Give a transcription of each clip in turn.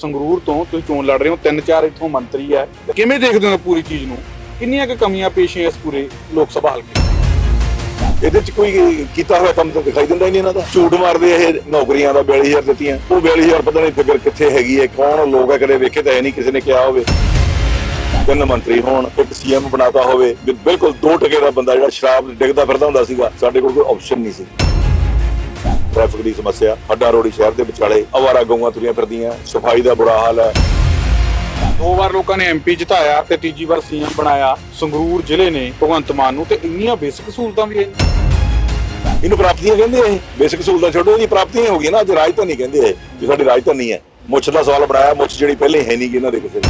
ਸੰਗਰੂਰ ਤੋਂ ਤੁਸੀਂ ਚੋਣ ਲੜ ਰਹੇ ਹੋ, ਤਿੰਨ ਚਾਰ ਇੱਥੋਂ ਮੰਤਰੀ ਹੈ। ਕਿਵੇਂ ਦੇਖਦੇ ਹੋ ਪੂਰੀ ਚੀਜ਼ ਨੂੰ? ਕਿੰਨੀਆਂ ਕੁ ਕਮੀਆਂ ਪੇਸ਼ੀਆਂ ਇਸ ਪੂਰੇ ਲੋਕ ਸਭਾ ਹਲਕੇ ਇਹਦੇ ਚ ਕੋਈ ਕੀਤਾ ਹੋਇਆ ਕੰਮ ਤਾਂ ਦਿਖਾਈ ਦਿੰਦਾ ਹੀ ਨਹੀਂ ਇਹਨਾਂ ਦਾ। ਝੂਠ ਮਾਰਦੇ ਇਹ ਨੌਕਰੀਆਂ ਦਾ 42000 ਦਿੱਤੀਆਂ। ਉਹ 42000 ਪਤਾ ਨਹੀਂ ਫਿਕਰ ਕਿੱਥੇ ਹੈਗੀ ਹੈ, ਕੌਣ ਲੋਕ ਹੈ, ਕਦੇ ਵੇਖੇ ਤਾਂ ਇਹ ਨਹੀਂ, ਕਿਸੇ ਨੇ ਕਿਹਾ ਹੋਵੇ। ਤਿੰਨ ਮੰਤਰੀ ਹੋਣ, ਇੱਕ ਸੀਐਮ ਬਣਾਤਾ ਹੋਵੇ ਬਿਲਕੁਲ ਦੋ ਟਕੇ ਦਾ ਬੰਦਾ ਜਿਹੜਾ ਸ਼ਰਾਬ ਡਿੱਗਦਾ ਫਿਰਦਾ ਹੁੰਦਾ ਸੀਗਾ, ਸਾਡੇ ਕੋਲ ਕੋਈ ਆਪਸ਼ਨ ਨਹੀਂ ਸੀ। ਟ੍ਰੈਫਿਕ ਦੀ ਸਮੱਸਿਆ ਹੱਡਾ ਰੋੜੀ ਸ਼ਹਿਰ ਦੇ ਵਿਚਾਲੇ ਅਵਾਰਾ ਗਊਆਂ ਤੁਰੀਆਂ ਫਿਰਦੀਆਂ ਸਫ਼ਾਈ ਦਾ ਬੁਰਾ ਹਾਲ ਹੈ। ਦੋ ਵਾਰ ਲੋਕਾਂ ਨੇ ਐਮਪੀ ਜਿਤਾਇਆ ਤੇ ਤੀਜੀ ਵਾਰ ਸੀਐਮ ਬਣਾਇਆ। ਸੰਗਰੂਰ ਜ਼ਿਲ੍ਹੇ ਨੇ ਭਗਵੰਤ ਮਾਨ ਨੂੰ ਤੇ ਇੰਨੀਆਂ ਬੇਸਿਕ ਸਹੂਲਤਾਂ ਵੀ ਹੈ ਇਹਨੂੰ ਪ੍ਰਾਪਤੀਆਂ ਕਹਿੰਦੇ ਇਹ ਬੇਸਿਕ ਸਹੂਲਤਾਂ ਛੱਡੋ ਇਹਦੀ ਪ੍ਰਾਪਤੀਆਂ ਹੋ ਗਈਆਂ ਨਾ ਅੱਜ ਰਾਜਧਾਨੀ ਕਹਿੰਦੇ ਇਹ ਵੀ ਸਾਡੀ ਰਾਜਧਾਨੀ ਹੈ। ਮੁੱਛ ਦਾ ਸਵਾਲ ਬਣਾਇਆ ਮੁੱਛ ਜਿਹੜੀ ਪਹਿਲੇ ਹੈ ਨਹੀਂ ਗੀ ਇਹਨਾਂ ਦੇ ਕਿਸੇ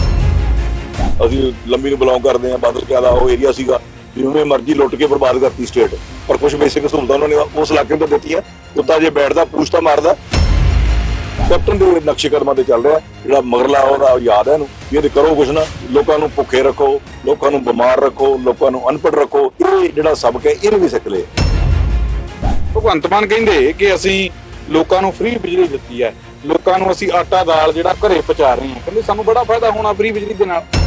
ਅਸੀਂ ਲੰਬੀ ਨੂੰ ਬਿਲੋਂਗ ਕਰਦੇ ਹਾਂ ਬਾਦਲ ਕਿਆ ਦਾ ਉਹ ਏਰੀਆ ਸੀਗਾ। ਜਿਵੇਂ ਮਰਜ਼ੀ ਲੁੱਟ ਕੇ ਬਰਬਾਦ ਕਰਤੀ ਸਟੇਟ ਪਰ ਕੁਝ ਬੇਸਿਕ ਸਹੂਲਤਾਂ ਉਹਨਾਂ ਨੇ ਉਸ ਇਲਾਕੇ ਤੋਂ ਦਿੱਤੀਆਂ। ਕੁੱਤਾ ਜੇ ਬੈਠਦਾ, ਪੂਛਤਾ ਮਾਰਦਾ, ਕੈਪਟਨ ਦੇ ਨਕਸ਼ੇ ਕਦਮਾਂ ਤੇ ਚੱਲ ਰਿਹਾ। ਜਿਹੜਾ ਮਗਰਲਾ ਉਹਦਾ ਯਾਦ ਹੈ ਇਹਨੂੰ। ਵੀ ਇਹਦੇ ਕਰੋ ਕੁਛ ਨਾ। ਲੋਕਾਂ ਨੂੰ ਭੁੱਖੇ ਰੱਖੋ, ਲੋਕਾਂ ਨੂੰ ਬਿਮਾਰ ਰੱਖੋ, ਲੋਕਾਂ ਨੂੰ ਅਨਪੜ੍ਹ ਰੱਖੋ। ਇਹ ਜਿਹੜਾ ਸਬਕ ਹੈ ਇਹਨੂੰ ਵੀ ਸਿੱਖ ਲਏ। ਭਗਵੰਤ ਮਾਨ ਕਹਿੰਦੇ ਕਿ ਅਸੀਂ ਲੋਕਾਂ ਨੂੰ ਫ੍ਰੀ ਬਿਜਲੀ ਦਿੱਤੀ ਹੈ। ਲੋਕਾਂ ਨੂੰ ਅਸੀਂ ਆਟਾ ਦਾਲ ਜਿਹੜਾ ਘਰੇ ਪਹੁੰਚਾ ਰਹੇ ਹਾਂ। ਕਹਿੰਦੇ ਸਾਨੂੰ ਬੜਾ ਫਾਇਦਾ ਹੋਣਾ ਫ੍ਰੀ ਬਿਜਲੀ ਦੇ ਨਾਲ।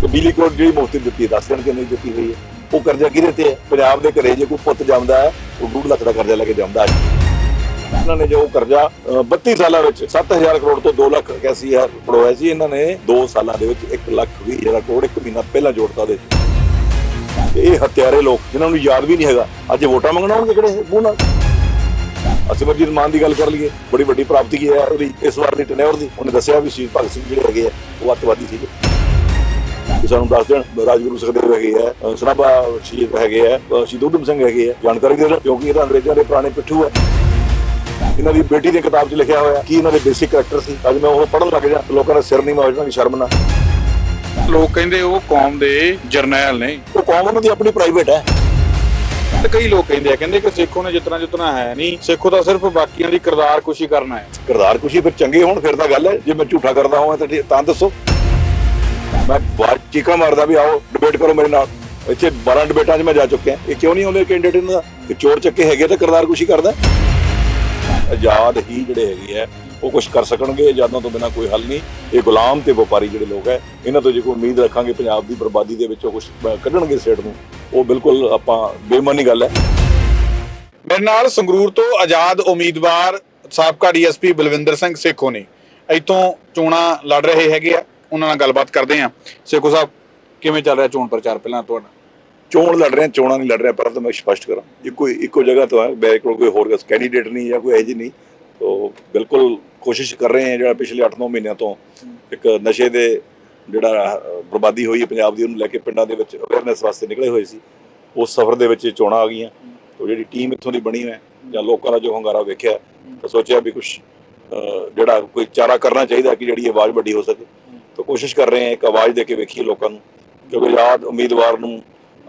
ਤੇ ਬਿਜਲੀ ਕੋਲ ਜਿਹੜੀ ਮੁਫਤ ਦਿੱਤੀ ਹੈ 10 ਦਿਨ ਕਿ ਦਿੱਤੀ ਹੋਈ ਹੈ। ਉਹ ਕਰਜ਼ਾ ਕਿਹਦੇ ਤੇ ਹੈ? ਪੰਜਾਬ ਦੇ ਘਰੇ ਜੇ ਕੋਈ ਪੁੱਤ ਜਾਂਦਾ ਹੈ, ਉਹ 2 ਲੱਖ ਦਾ ਕਰਜ਼ਾ ਲੈ ਕੇ ਜਾਂਦਾ ਹੈ। ਇਹਨਾਂ ਨੇ ਜੋ ਕਰਜ਼ਾ 32 ਸਾਲਾਂ ਵਿੱਚ 7000 ਕਰੋੜ ਤੋਂ 2 ਲੱਖ 81000 ਕਰੋੜ ਸੀ ਇਹਨਾਂ ਨੇ। 2 ਸਾਲਾਂ ਦੇ ਵਿੱਚ 1 ਲੱਖ 20000 ਕਰੋੜ ਇੱਕ ਮਹੀਨਾ ਪਹਿਲਾਂ ਜੋੜਤਾ ਦੇ ਤੇ ਇਹ ਹਤਿਆਰੇ ਲੋਕ, ਜਿਨ੍ਹਾਂ ਨੂੰ ਯਾਦ ਵੀ ਨਹੀਂ ਹੈਗਾ, ਅੱਜ ਵੋਟਾਂ ਮੰਗਣਾ ਹੋਣਗੇ ਕਿਹੜੇ ਮੂੰਹ ਨਾਲ? ਅਸਿਮਰਜੀਤ ਮਾਨ ਦੀ ਗੱਲ ਕਰ ਲਈਏ, ਬੜੀ ਵੱਡੀ ਪ੍ਰਾਪਤੀ ਹੈ ਉਹਦੀ, ਇਸ ਵਾਰ ਦੀ ਟਨਿਓਰ ਦੀ। ਉਹਨੇ ਦੱਸਿਆ ਵੀ ਸ਼ਹੀਦ ਭਗਤ ਸਿੰਘ ਜਿਹੜੇ ਹੈਗੇ ਆ, ਉਹ ਅੱਤਵਾਦੀ ਸੀਗੇ। ਕਿ ਸਾਨੂੰ ਦੱਸ ਦੇਣ ਰਾਜਗੁਰੂ ਸੁਖਦੇਵ ਹੈਗੇ ਆ ਸਰਾਭਾ ਸ਼ਹੀਦ ਹੈਗੇ ਆ ਸ਼ਹੀਦ ਊਧਮ ਸਿੰਘ ਹੈਗੇ ਆ ਜਾਣਕਾਰੀ ਦੇ ਦੇਣ ਕਿਉਂਕਿ ਇਹ ਤਾਂ ਅੰਗਰੇਜ਼ਾਂ ਦੇ ਪੁਰਾਣੇ ਪਿੱਠੂ ਆ। ਇਹਨਾਂ ਦੀ ਬੇਟੀ ਦੀ ਕਿਤਾਬ 'ਚ ਲਿਖਿਆ ਹੋਇਆ ਕੀ ਇਹਨਾਂ ਦੇ ਬੇਸਿਕ ਕੈਰੈਕਟਰ ਸੀ? ਅੱਜ ਮੈਂ ਉਹ ਪੜ੍ਹਨ ਲੱਗ ਜਾ ਲੋਕਾਂ ਦਾ ਸਿਰ ਨਹੀਂ ਮੈਂ ਹੋ ਜਾਣਾ ਕਿ ਸ਼ਰਮ ਨਾ। ਲੋਕ ਕਹਿੰਦੇ ਉਹ ਕੌਮ ਦੇ ਜਰਨੈਲ ਨੇ। ਉਹ ਕੌਮ ਉਹਨਾਂ ਦੀ ਆਪਣੀ ਪ੍ਰਾਈਵੇਟ ਹੈ। ਤੇ ਕਈ ਲੋਕ ਕਹਿੰਦੇ ਆ ਕਹਿੰਦੇ ਕਿ ਸਿੱਖੋ ਨੇ ਜਿਤਨਾ ਜਿਤਨਾ ਹੈ ਨਹੀਂ ਸਿੱਖੋ ਤਾਂ ਸਿਰਫ ਬਾਕੀਆਂ ਦੀ ਕਿਰਦਾਰ ਕੁਸ਼ੀ ਕਰਨਾ ਹੈ। ਕਿਰਦਾਰ ਕੁਸ਼ੀ ਫਿਰ ਚੰਗੇ ਹੋਣ ਫਿਰ ਤਾਂ ਗੱਲ ਹੈ। ਜੇ ਮੈਂ ਝੂਠਾ ਕਰਦਾ ਹਾਂ ਤਾਂ ਤਾਂ ਦੱਸੋ। ਮੈਂ ਬਾਹਰ ਚੀਕਾ ਮਾਰਦਾ ਵੀ ਆਓ ਡਿਬੇਟ ਕਰੋ ਮੇਰੇ ਨਾਲ। ਇੱਥੇ 12 ਡਿਬੇਟਾਂ 'ਚ ਮੈਂ ਜਾ ਚੁੱਕਿਆ। ਇਹ ਕਿਉਂ ਨਹੀਂ ਆਉਂਦੇ ਕੈਂਡੀਡੇਟ ਇਹਨਾਂ ਦਾ? ਕਿ ਚੋਰ ਚੱਕੇ ਹੈਗੇ ਤਾਂ ਕਰਦਾਰ ਕੁਸ਼ੀ ਕਰਦਾ ਆਜ਼ਾਦ ਹੀ ਜਿਹੜੇ ਹੈਗੇ ਆ, ਉਹ ਕੁਝ ਕਰ ਸਕਣਗੇ, ਆਜ਼ਾਦਾਂ ਤੋਂ ਬਿਨਾ ਕੋਈ ਹੱਲ ਨਹੀਂ। ਇਹ ਗੁਲਾਮ ਤੇ ਵਪਾਰੀ ਜਿਹੜੇ ਲੋਕ ਹੈ ਇਹਨਾਂ ਤੋਂ ਜੇ ਕੋਈ ਉਮੀਦ ਰੱਖਾਂਗੇ ਪੰਜਾਬ ਦੀ ਬਰਬਾਦੀ ਦੇ ਵਿੱਚੋਂ ਕੁਝ ਕੱਢਣਗੇ ਸਟੇਟ ਨੂੰ, ਉਹ ਬਿਲਕੁਲ ਆਪਾਂ ਬੇਮਾਨੀ ਗੱਲ ਹੈ। ਮੇਰੇ ਨਾਲ ਸੰਗਰੂਰ ਤੋਂ ਆਜ਼ਾਦ ਉਮੀਦਵਾਰ ਸਾਬਕਾ ਡੀਐਸਪੀ ਬਲਵਿੰਦਰ ਸਿੰਘ ਸੇਖੋ ਨੇ। ਇੱਥੋਂ ਚੋਣਾਂ ਲੜ ਰਹੇ ਹੈਗੇ ਆ। ਉਹਨਾਂ ਨਾਲ ਗੱਲਬਾਤ ਕਰਦੇ ਆ ਸੇਖੋ ਸਾਹਿਬ ਕਿਵੇਂ ਚੱਲ ਰਿਹਾ ਚੋਣ ਪ੍ਰਚਾਰ ਪਹਿਲਾਂ ਤੁਹਾਡਾ? ਚੋਣ ਲੜ ਰਹੇ ਹਾਂ, ਚੋਣਾਂ ਨਹੀਂ ਲੜ ਰਿਹਾ ਪਰ ਤਾਂ ਮੈਂ ਸਪਸ਼ਟ ਕਰਾਂ। ਇੱਕੋ ਇੱਕੋ ਜਗ੍ਹਾ ਤੋਂ ਹੈ ਮੇਰੇ ਕੋਲ ਕੋਈ ਹੋਰ ਕੈਂਡੀਡੇਟ ਨਹੀਂ ਜਾਂ ਕੋਈ ਇਹੋ ਜਿਹੀ ਨਹੀਂ। ਤੋ ਬਿਲਕੁਲ ਕੋਸ਼ਿਸ਼ ਕਰ ਰਹੇ ਹਾਂ ਜਿਹੜਾ ਪਿਛਲੇ 8-9 ਮਹੀਨਿਆਂ ਤੋਂ ਇੱਕ ਨਸ਼ੇ ਦੇ ਜਿਹੜਾ ਬਰਬਾਦੀ ਹੋਈ ਹੈ ਪੰਜਾਬ ਦੀ ਉਹਨੂੰ ਲੈ ਕੇ ਪਿੰਡਾਂ ਦੇ ਵਿੱਚ ਅਵੇਅਰਨੈਸ ਵਾਸਤੇ ਨਿਕਲੇ ਹੋਏ ਸੀ। ਉਸ ਸਫ਼ਰ ਦੇ ਵਿੱਚ ਚੋਣਾਂ ਆ ਗਈਆਂ। ਤੋ ਜਿਹੜੀ ਟੀਮ ਇੱਥੋਂ ਦੀ ਬਣੀ ਹੈ ਜਾਂ ਲੋਕਾਂ ਦਾ ਜੋ ਹੰਗਾਰਾ ਵੇਖਿਆ ਤਾਂ ਸੋਚਿਆ ਵੀ ਕੁਝ ਜਿਹੜਾ ਕੋਈ ਚਾਰਾ ਕਰਨਾ ਚਾਹੀਦਾ ਕਿ ਜਿਹੜੀ ਆਵਾਜ਼ ਵੱਡੀ ਹੋ ਸਕੇ। ਤੋ ਕੋਸ਼ਿਸ਼ ਕਰ ਰਹੇ ਹਾਂ ਇੱਕ ਆਵਾਜ਼ ਦੇ ਕੇ ਵੇਖੀਏ ਲੋਕਾਂ ਨੂੰ, ਕਿਉਂਕਿ ਆਜ਼ਾਦ ਉਮੀਦਵਾਰ ਨੂੰ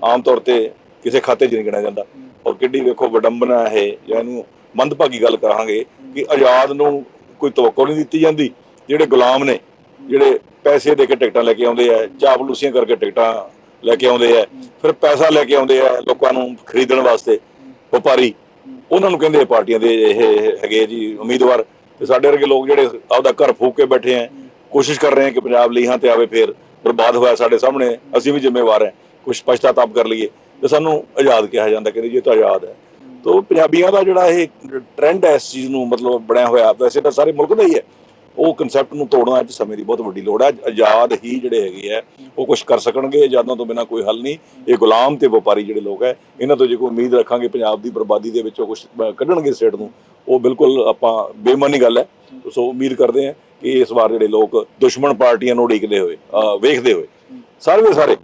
ਆਮ ਤੌਰ ਤੇ ਕਿਸੇ ਖਾਤੇ 'ਚ ਨਹੀਂ ਗਿਣਿਆ ਜਾਂਦਾ। ਔਰ ਕਿੱਡੀ ਵੇਖੋ ਵਿਡੰਬਨਾ ਹੈ, ਜਾਂ ਇਹਨੂੰ ਮੰਦਭਾਗੀ ਗੱਲ ਕਰਾਂਗੇ ਕਿ ਆਜ਼ਾਦ ਨੂੰ ਕੋਈ ਤਵੱਕੋ ਨਹੀਂ ਦਿੱਤੀ ਜਾਂਦੀ। ਜਿਹੜੇ ਗੁਲਾਮ ਨੇ, ਜਿਹੜੇ ਪੈਸੇ ਦੇ ਕੇ ਟਿਕਟਾਂ ਲੈ ਕੇ ਆਉਂਦੇ ਆ, ਚਾਪਲੂਸੀਆਂ ਕਰਕੇ ਟਿਕਟਾਂ ਲੈ ਕੇ ਆਉਂਦੇ ਆ, ਫਿਰ ਪੈਸਾ ਲੈ ਕੇ ਆਉਂਦੇ ਆ ਲੋਕਾਂ ਨੂੰ ਖਰੀਦਣ ਵਾਸਤੇ ਵਪਾਰੀ। ਉਹਨਾਂ ਨੂੰ ਕਹਿੰਦੇ ਪਾਰਟੀਆਂ ਦੇ ਇਹ ਹੈਗੇ ਜੀ ਉਮੀਦਵਾਰ। ਤੇ ਸਾਡੇ ਵਰਗੇ ਲੋਕ ਜਿਹੜੇ ਆਪਦਾ ਘਰ ਫੂਕ ਕੇ ਬੈਠੇ ਆ ਕੋਸ਼ਿਸ਼ ਕਰ ਰਹੇ ਹਾਂ ਕਿ ਪੰਜਾਬ ਲੀਹਾਂ ਤੇ ਆਵੇ ਫੇਰ। ਬਰਬਾਦ ਹੋਇਆ ਸਾਡੇ ਸਾਹਮਣੇ, ਅਸੀਂ ਵੀ ਜ਼ਿੰਮੇਵਾਰ ਹਾਂ। ਕੁਝ ਪਛਤਾਤਾਪ ਕਰ ਲਈਏ ਤੇ ਸਾਨੂੰ ਆਜ਼ਾਦ ਕਿਹਾ ਜਾਂਦਾ ਕਿ ਜੇ ਤਾਂ ਆਜ਼ਾਦ ਹੈ। ਤੋ ਪੰਜਾਬੀਆਂ ਦਾ ਜਿਹੜਾ ਇਹ ਟ੍ਰੈਂਡ ਹੈ ਇਸ ਚੀਜ਼ ਨੂੰ ਮਤਲਬ ਬਣਿਆ ਹੋਇਆ, ਵੈਸੇ ਤਾਂ ਸਾਰੇ ਮੁਲਕ ਦਾ ਹੀ ਹੈ। ਉਹ ਕਨਸੈਪਟ ਨੂੰ ਤੋੜਨਾ ਅੱਜ ਸਮੇਂ ਦੀ ਬਹੁਤ ਵੱਡੀ ਲੋੜ ਹੈ। ਆਜ਼ਾਦ ਹੀ ਜਿਹੜੇ ਹੈਗੇ ਆ ਉਹ ਕੁਝ ਕਰ ਸਕਣਗੇ ਆਜ਼ਾਦਾਂ ਤੋਂ ਬਿਨਾ ਕੋਈ ਹੱਲ ਨਹੀਂ। ਇਹ ਗੁਲਾਮ ਤੇ ਵਪਾਰੀ ਜਿਹੜੇ ਲੋਕ ਹੈ, ਇਹਨਾਂ ਤੋਂ ਜੇ ਕੋਈ ਉਮੀਦ ਰੱਖਾਂਗੇ ਪੰਜਾਬ ਦੀ ਬਰਬਾਦੀ ਦੇ ਵਿੱਚੋਂ ਕੁਝ ਕੱਢਣਗੇ ਸਟੇਟ ਨੂੰ, ਉਹ ਬਿਲਕੁਲ ਆਪਾਂ ਬੇਮਾਨੀ ਗੱਲ ਹੈ। ਸੋ ਉਮੀਦ ਕਰਦੇ ਹਾਂ ਕਿ ਇਸ ਵਾਰ ਜਿਹੜੇ ਲੋਕ ਦੁਸ਼ਮਣ ਪਾਰਟੀਆਂ ਨੂੰ ਉਡੀਕਦੇ ਹੋਏ ਵੇਖਦੇ ਹੋਏ ਸਾਰੇ ਦੇ ਸਾਰੇ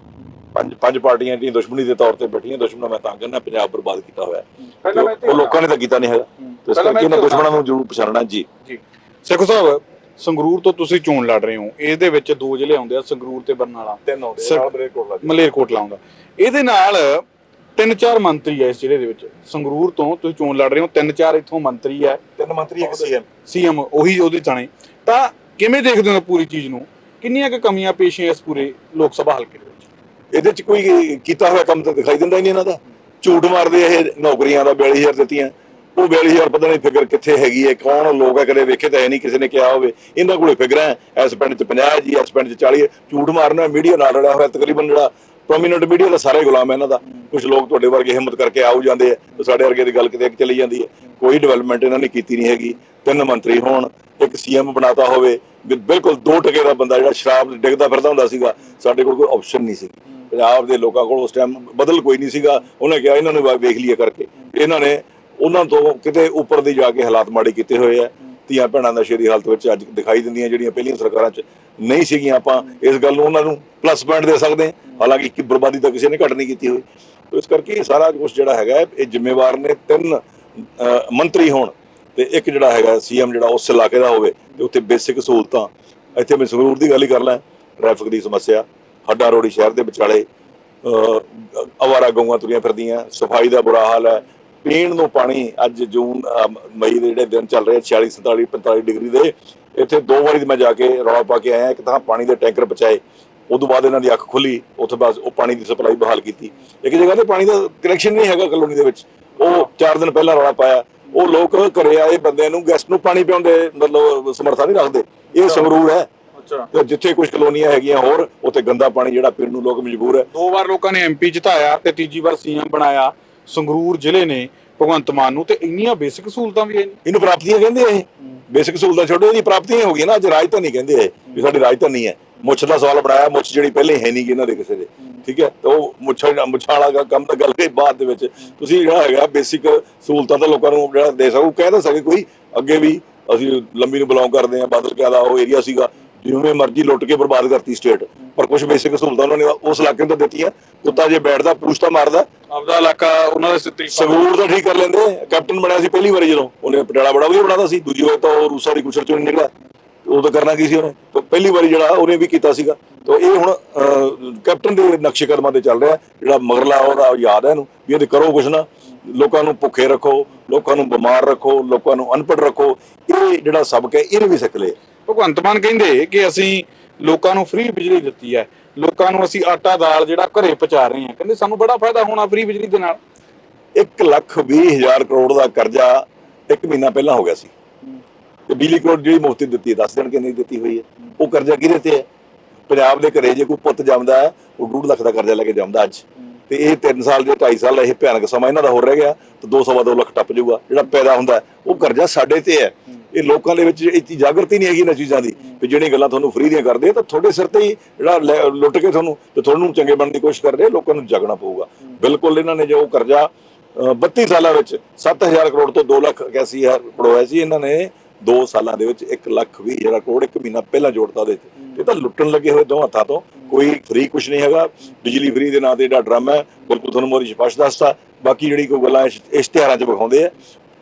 ਪੰਜ ਪੰਜ ਪਾਰਟੀਆਂ ਜਿਹੜੀਆਂ ਦੁਸ਼ਮਣੀ ਦੇ ਤੌਰ ਤੇ ਬੈਠੀਆਂ ਦੁਸ਼ਮਣਾਂ ਮੈਂ ਤਾਂ ਕਹਿੰਦਾ ਪੰਜਾਬ ਬਰਬਾਦ ਕੀਤਾ ਹੋਇਆ ਉਹ ਲੋਕਾਂ ਨੇ ਤਾਂ ਕੀਤਾ ਨਹੀਂ ਹੈਗਾ। ਤੇ ਇਸ ਕਰਕੇ ਇਹਨਾਂ ਦੁਸ਼ਮਣਾਂ ਨੂੰ ਜ਼ਰੂਰ ਪਛਾਣਨਾ ਜੀ। ਜੀ। ਸੇਖੋ ਸਾਹਿਬ ਸੰਗਰੂਰ ਤੋਂ ਤੁਸੀਂ ਚੋਣ ਲੜ ਰਹੇ ਹੋ। ਇਹਦੇ ਵਿੱਚ ਦੋ ਜ਼ਿਲ੍ਹੇ ਆਉਂਦੇ ਆ ਸੰਗਰੂਰ ਤੇ ਬਰਨਾਲਾ। ਤਿੰਨ ਆਉਂਦੇ ਨਾਲ ਲੱਗ ਮਲੇਰਕੋਟਲਾ ਆਉਂਦਾ। ਇਹਦੇ ਨਾਲ ਤਿੰਨ ਚਾਰ ਮੰਤਰੀ ਆ ਇਸ ਜ਼ਿਲ੍ਹੇ ਦੇ ਵਿੱਚ। ਸੰਗਰੂਰ ਤੋਂ ਤੁਸੀਂ ਚੋਣ ਲੜ ਰਹੇ ਹੋ। ਤਿੰਨ ਚਾਰ ਇੱਥੋਂ ਮੰਤਰੀ ਆ। ਤਿੰਨ ਮੰਤਰੀ ਇੱਕ ਸੀਐਮ। ਸੀਐਮ ਉਹੀ ਉਹਦੇ ਚਾਣੇ ਤਾਂ ਕਿਵੇਂ ਦੇਖਦੇ ਹੋ ਪੂਰੀ ਚੀਜ਼ ਨੂੰ? ਕਿੰਨੀਆਂ ਕੁ ਕਮੀਆਂ ਪੇਸ਼ੀਆਂ ਇਸ ਪੂਰੇ ਲੋਕ ਸਭਾ ਹਲਕੇ ਦੇ ਵਿੱਚ? ਇਹਦੇ ਚ ਕੋਈ ਕੀਤਾ ਹੋਇਆ ਕੰਮ ਤਾਂ ਦਿਖਾਈ ਦਿੰਦਾ ਹੀ ਨਹੀਂ ਇਹਨਾਂ ਦਾ। ਝੂਠ ਮਾਰਦੇ ਇਹ ਨੌਕਰੀਆਂ ਦਾ 42000 ਦਿੱਤੀਆਂ। ਉਹ 42000 ਪਤਾ ਨਹੀਂ ਫਿਕਰ ਕਿੱਥੇ ਹੈਗੀ ਹੈ, ਕੌਣ ਲੋਕ ਹੈ, ਕਦੇ ਵੇਖੇ ਤਾਂ ਹੈ ਨਹੀਂ, ਕਿਸੇ ਨੇ ਕਿਹਾ ਹੋਵੇ। ਇਹਨਾਂ ਕੋਲੇ ਫਿਗਰ ਹੈ, ਇਸ ਪਿੰਡ 'ਚ 50 ਜੀ, ਇਸ ਪਿੰਡ 'ਚ 40 ਝੂਠ ਮਾਰਨਾ, ਮੀਡੀਆ ਨਾਲ ਰਲਿਆ ਹੋਇਆ ਤਕਰੀਬਨ ਜਿਹੜਾ ਪ੍ਰੋਮੀਨੈਂਟ ਮੀਡੀਆ ਦਾ ਸਾਰੇ ਗੁਲਾਮ ਹੈ ਇਹਨਾਂ ਦਾ। ਕੁਝ ਲੋਕ ਤੁਹਾਡੇ ਵਰਗੇ ਹਿੰਮਤ ਕਰਕੇ ਆਉ ਜਾਂਦੇ ਆ ਤੇ ਸਾਡੇ ਵਰਗੇ ਦੀ ਗੱਲ ਕਿਤੇ ਇੱਕ ਚਲੀ ਜਾਂਦੀ ਹੈ ਕੋਈ ਡਿਵੈਲਪਮੈਂਟ ਇਹਨਾਂ ਨੇ ਕੀਤੀ ਨਹੀਂ ਹੈਗੀ। ਤਿੰਨ ਮੰਤਰੀ ਹੋਣ, ਇੱਕ ਸੀਐਮ ਬਣਾਤਾ ਹੋਵੇ ਬਿਲਕੁਲ ਦੋ ਟਕੇ ਦਾ ਬੰਦਾ ਜਿਹੜਾ ਸ਼ਰਾਬ ਡਿੱਗਦਾ ਫਿਰਦਾ ਹੁੰਦਾ ਸੀਗਾ, ਸਾਡੇ ਕੋਲ ਕੋਈ ਆਪਸ਼ਨ ਨਹੀਂ ਸੀ ਪੰਜਾਬ ਦੇ ਲੋਕਾਂ ਕੋਲ ਉਸ ਟਾਈਮ ਬਦਲ ਕੋਈ ਨਹੀਂ ਸੀਗਾ। ਉਹਨੇ ਕਿਹਾ ਇਹਨਾਂ ਨੂੰ ਵੇਖ ਲਈਏ ਕਰਕੇ। ਇਹਨਾਂ ਨੇ ਉਹਨਾਂ ਤੋਂ ਕਿਤੇ ਉੱਪਰ ਦੀ ਜਾ ਕੇ ਹਾਲਾਤ ਮਾੜੇ ਕੀਤੇ ਹੋਏ ਆ। ਧੀਆਂ ਭੈਣਾਂ ਦਾ ਸ਼ੇਰੀ ਹਾਲਤ ਵਿੱਚ ਅੱਜ ਦਿਖਾਈ ਦਿੰਦੀਆਂ ਜਿਹੜੀਆਂ ਪਹਿਲੀਆਂ ਸਰਕਾਰਾਂ 'ਚ ਨਹੀਂ ਸੀਗੀਆਂ ਆਪਾਂ। ਇਸ ਗੱਲ ਨੂੰ ਉਹਨਾਂ ਨੂੰ ਪਲੱਸ ਪੁਆਇੰਟ ਦੇ ਸਕਦੇ ਹਾਂ ਹਾਲਾਂਕਿ ਇੱਕ ਬਰਬਾਦੀ ਤਾਂ ਕਿਸੇ ਨੇ ਘੱਟ ਨਹੀਂ ਕੀਤੀ ਹੋਈ। ਤੋ ਇਸ ਕਰਕੇ ਇਹ ਸਾਰਾ ਕੁਝ ਜਿਹੜਾ ਹੈਗਾ ਇਹ ਜ਼ਿੰਮੇਵਾਰ ਨੇ ਤਿੰਨ ਮੰਤਰੀ ਹੋਣ ਤੇ ਇੱਕ ਜਿਹੜਾ ਹੈਗਾ ਸੀਐਮ ਜਿਹੜਾ ਉਸ ਇਲਾਕੇ ਦਾ ਹੋਵੇ ਤੇ ਉੱਥੇ ਬੇਸਿਕ ਸਹੂਲਤਾਂ। ਇੱਥੇ ਮੈਂ ਸੰਗਰੂਰ ਦੀ ਗੱਲ ਹੀ ਕਰ ਲਾਂ ਟ੍ਰੈਫਿਕ ਦੀ ਸਮੱਸਿਆ ਹੱਡਾ ਰੋੜੀ ਸ਼ਹਿਰ ਦੇ ਵਿਚਾਲੇ ਅਹ, ਅਵਾਰਾ ਗਊਆਂ ਤੁਰੀਆਂ ਫਿਰਦੀਆਂ ਸਫ਼ਾਈ ਦਾ ਬੁਰਾ ਹਾਲ ਹੈ ਪੀਣ ਨੂੰ ਪਾਣੀ ਅੱਜ ਜੂਨ ਮਈ ਦੇ ਜਿਹੜੇ ਦਿਨ ਚੱਲ ਰਹੇ 46 47 45 ਡਿਗਰੀ ਦੇ। ਇੱਥੇ ਦੋ ਵਾਰੀ ਮੈਂ ਜਾ ਕੇ ਰੌਲਾ ਪਾ ਕੇ ਆਇਆ ਇੱਕ ਤਾਂ ਪਾਣੀ ਦੇ ਟੈਂਕਰ ਪਚਾਏ ਉਦੋਂ ਬਾਅਦ ਇਹਨਾਂ ਦੀ ਅੱਖ ਖੁੱਲੀ ਉੱਥੇ ਬਸ ਉਹ ਪਾਣੀ ਦੀ ਸਪਲਾਈ ਬਹਾਲ ਕੀਤੀ। ਇੱਕ ਜਗ੍ਹਾ ਤੇ ਪਾਣੀ ਦਾ ਕਨੈਕਸ਼ਨ ਨਹੀਂ ਹੈਗਾ ਕਲੋਨੀ ਦੇ ਵਿੱਚ। ਉਹ 4 ਦਿਨ ਪਹਿਲਾਂ ਰੌਲਾ ਪਾਇਆ। ਉਹ ਲੋਕ ਘਰੇ ਆਏ ਬੰਦੇ ਨੂੰ ਗੈਸਟ ਨੂੰ ਪਾਣੀ ਪਿਆਉਂਦੇ ਮਤਲਬ ਸਮਰਥਾ ਨਹੀਂ ਰੱਖਦੇ। ਇਹ ਸੰਗਰੂਰ ਹੈ। ਅੱਛਾ। ਤੇ ਜਿੱਥੇ ਕੁਝ ਕਲੋਨੀਆਂ ਹੈਗੀਆਂ ਹੋਰ ਉੱਥੇ ਗੰਦਾ ਪਾਣੀ ਜਿਹੜਾ ਪੀਣ ਨੂੰ ਲੋਕ ਮਜਬੂਰ ਹੈ। ਦੋ ਵਾਰ ਲੋਕਾਂ ਨੇ ਐਮਪੀ ਜਿਤਾਇਆ ਤੇ ਤੀਜੀ ਵਾਰ ਸੀਐਮ ਬਣਾਇਆ। ਸੰਗਰੂਰ ਜ਼ਿਲ੍ਹੇ ਨੇ ਭਗਵੰਤ ਮਾਨ ਨੂੰ ਤੇ ਇੰਨੀਆਂ ਬੇਸਿਕ ਸਹੂਲਤਾਂ ਵੀ ਇਹਨੂੰ ਪ੍ਰਾਪਤੀਆਂ ਕਹਿੰਦੇ ਇਹ। ਬੇਸਿਕ ਸਹੂਲਤਾਂ ਛੋੜੋ ਇਹਦੀ ਪ੍ਰਾਪਤੀਆਂ ਹੋ ਗਈਆਂ ਨਾ ਅੱਜ ਰਾਜਧਾਨੀ ਕਹਿੰਦੇ ਇਹ, ਵੀ ਸਾਡੀ ਰਾਜਧਾਨੀ ਹੈ। ਮੁੱਛ ਦਾ ਸਵਾਲ ਬਣਾਇਆ ਮੁੱਛ ਜਿਹੜੀ ਪਹਿਲੇ ਹੈ ਨਹੀਂ ਗੀ ਇਹਨਾਂ ਦੇ ਕਿਸੇ ਦੇ ਠੀਕ ਹੈ? ਤੇ ਉਹ ਮੁੱਛਾਂ ਮੁੱਛਾਂ ਵਾਲਾ ਗਾ- ਕੰਮ ਤਾਂ ਗੱਲ ਕੇ ਬਾਅਦ ਦੇ ਵਿੱਚ। ਤੁਸੀਂ ਜਿਹੜਾ ਹੈਗਾ ਬੇਸਿਕ ਸਹੂਲਤਾਂ ਤਾਂ ਲੋਕਾਂ ਨੂੰ ਜਿਹੜਾ ਦੇ ਸਕੋ ਕਹਿ ਤਾਂ ਸਕੇ ਕੋਈ ਅੱਗੇ ਵੀ ਅਸੀਂ ਲੰਬੀ ਨੂੰ ਬਿਲੋਂਗ ਕਰਦੇ ਆ ਬਾਦਲ ਕਿਆ ਦਾ ਉਹ ਏਰੀਆ ਸੀਗਾ ਜਿਵੇਂ ਮਰਜ਼ੀ ਲੁੱਟ ਕੇ ਬਰਬਾਦ ਕਰਤੀ ਸਟੇਟ ਪਰ ਕੁਝ ਬੇਸਿਕ ਸਹੂਲਤਾਂ ਉਹਨਾਂ ਨੇ ਉਸ ਇਲਾਕੇ ਨੂੰ ਤਾਂ ਦਿੱਤੀਆਂ। ਕੁੱਤਾ ਜੇ ਬੈਠਦਾ ਪੂਛ ਤਾਂ ਮਾਰਦਾ। ਆਪਦਾ ਇਲਾਕਾ ਉਹਨਾਂ ਦੇ ਸਿੱਤੇ ਸੰਗਰੂਰ ਤਾਂ ਠੀਕ ਕਰ ਲੈਂਦੇ ਕੈਪਟਨ ਬਣਿਆ ਸੀ ਪਹਿਲੀ ਵਾਰੀ ਜਦੋਂ ਉਹਨੇ ਪਟਿਆਲਾ ਬੜਾ ਵਧੀਆ ਬਣਾਦਾ ਸੀ ਦੂਜੀ ਵਾਰ ਤਾਂ ਉਹ ਰੂਸਾ ਦੀ ਕੁਛਰ ਚੋਂ ਨਿਕਲਿਆ। ਉਹ ਤਾਂ ਕਰਨਾ ਕੀ ਸੀ ਉਹਨੇ? ਪਹਿਲੀ ਵਾਰੀ ਜਿਹੜਾ ਉਹਨੇ ਵੀ ਕੀਤਾ ਸੀਗਾ। ਤਾਂ ਇਹ ਹੁਣ ਕੈਪਟਨ ਦੇ ਨਕਸ਼ੇ ਕਦਮਾਂ ਤੇ ਚੱਲ ਰਿਹਾ ਜਿਹੜਾ ਮਗਰਲਾ ਉਹਦਾ ਯਾਦ ਹੈ ਇਹਨੂੰ ਵੀ ਇਹਦੇ ਕਰੋ ਕੁਛ ਨਾ। ਲੋਕਾਂ ਨੂੰ ਭੁੱਖੇ ਰੱਖੋ ਲੋਕਾਂ ਨੂੰ ਬਿਮਾਰ ਰੱਖੋ ਲੋਕਾਂ ਨੂੰ ਅਨਪੜ੍ਹ ਰੱਖੋ। ਇਹ ਜਿਹੜਾ ਸਬਕ ਹੈ ਇਹਨੂੰ ਵੀ ਸਿੱਖ ਲਏ। ਭਗਵੰਤ ਮਾਨ ਕਹਿੰਦੇ ਕਿ ਅਸੀਂ ਲੋਕਾਂ ਨੂੰ ਫ੍ਰੀ ਬਿਜਲੀ ਦਿੱਤੀ ਹੈ। ਲੋਕਾਂ ਨੂੰ ਅਸੀਂ ਆਟਾ ਦਾਲ ਜਿਹੜਾ ਘਰੇ ਪਹੁੰਚਾ ਰਹੇ ਹਾਂ। ਕਹਿੰਦੇ ਸਾਨੂੰ ਬੜਾ ਫਾਇਦਾ ਹੋਣਾ ਫ੍ਰੀ ਬਿਜਲੀ ਦੇ ਨਾਲ। 1 ਲੱਖ 20 ਹਜ਼ਾਰ ਕਰੋੜ ਦਾ ਕਰਜ਼ਾ ਇੱਕ ਮਹੀਨਾ ਪਹਿਲਾਂ ਹੋ ਗਿਆ ਸੀ। ਤੇ ਬਿਜਲੀ ਕਰੋੜ ਜਿਹੜੀ ਮੁਫਤ ਦਿੱਤੀ ਹੈ 10 ਦਿਨ ਕਿ ਨਹੀਂ ਦਿੱਤੀ ਹੋਈ ਹੈ? ਉਹ ਕਰਜ਼ਾ ਕਿਹਦੇ ਤੇ ਹੈ? ਪੰਜਾਬ ਦੇ ਘਰੇ ਜੇ ਕੋਈ ਪੁੱਤ ਜੰਮਦਾ ਹੈ ਉਹ 2 ਲੱਖ ਦਾ ਕਰਜ਼ਾ ਲੈ ਕੇ ਜੰਮਦਾ ਅੱਜ। ਤੇ ਇਹ 3 ਸਾਲ ਦੇ 2.5 ਸਾਲ ਇਹ ਭਿਆਨਕ ਸਮਾਂ ਇਹਨਾਂ ਦਾ ਹੋਰ ਰਹਿ ਗਿਆ ਤੇ 2.5 ਲੱਖ ਟੱਪ ਜਾਊਗਾ। ਜਿਹੜਾ ਪੈਦਾ ਹੁੰਦਾ ਉਹ ਕਰਜ਼ਾ ਸਾਡੇ ਤੇ ਹੈ। ਇਹ ਲੋਕਾਂ ਦੇ ਵਿੱਚ ਇਹ ਚੀਜ਼ ਜਾਗਰਤੀ ਨਹੀਂ ਹੈਗੀ ਇਹਨਾਂ ਚੀਜ਼ਾਂ ਦੀ ਵੀ ਜਿਹੜੀਆਂ ਗੱਲਾਂ ਤੁਹਾਨੂੰ ਫ੍ਰੀ ਦੀਆਂ ਕਰਦੇ ਆ ਤਾਂ ਤੁਹਾਡੇ ਸਿਰ ਤੇ ਹੀ ਜਿਹੜਾ ਲੈ- ਲੁੱਟ ਕੇ ਤੁਹਾਨੂੰ ਤੇ ਤੁਹਾਨੂੰ ਚੰਗੇ ਬਣਨ ਦੀ ਕੋਸ਼ਿਸ਼ ਕਰਦੇ ਆ, ਲੋਕਾਂ ਨੂੰ ਜਾਗਣਾ ਪਊਗਾ। ਬਿਲਕੁਲ ਇਹਨਾਂ ਨੇ ਜੋ ਕਰਜ਼ਾ ਅ, 32 ਸਾਲਾਂ ਵਿੱਚ 7000 ਕਰੋੜ ਤੋਂ 2 ਲੱਖ 81 ਹਜ਼ਾਰ ਕਰੋੜ ਹੋਇਆ ਸੀ ਇਹਨਾਂ ਨੇ 2 ਸਾਲਾਂ ਦੇ ਵਿੱਚ 1 ਲੱਖ 20 ਹਜ਼ਾਰ ਕਰੋੜ ਇੱਕ ਮਹੀਨਾ ਪਹਿਲਾਂ ਜੋੜਤਾ ਦੇ ਇਹ ਤਾਂ ਲੁੱਟਣ ਲੱਗੇ ਹੋਏ ਦੋ ਹੱਥਾਂ ਤੋਂ। ਕੋਈ ਫ੍ਰੀ ਕੁਝ ਨਹੀਂ ਹੈਗਾ। ਬਿਜਲੀ ਫ੍ਰੀ ਦੇ ਨਾਂ ਤੇ ਜਿਹੜਾ ਡਰਾਮਾ ਹੈ। ਬਿਲਕੁਲ ਤੁਹਾਨੂੰ ਮੋਰੀ ਸਪਸ਼ਟ ਦੱਸਤਾ। ਬਾਕੀ ਜਿਹੜੀ ਕੋਈ ਗੱਲਾਂ ਇਸ਼ਤਿਹਾਰਾਂ 'ਚ ਵਿਖਾਉਂਦੇ ਆ,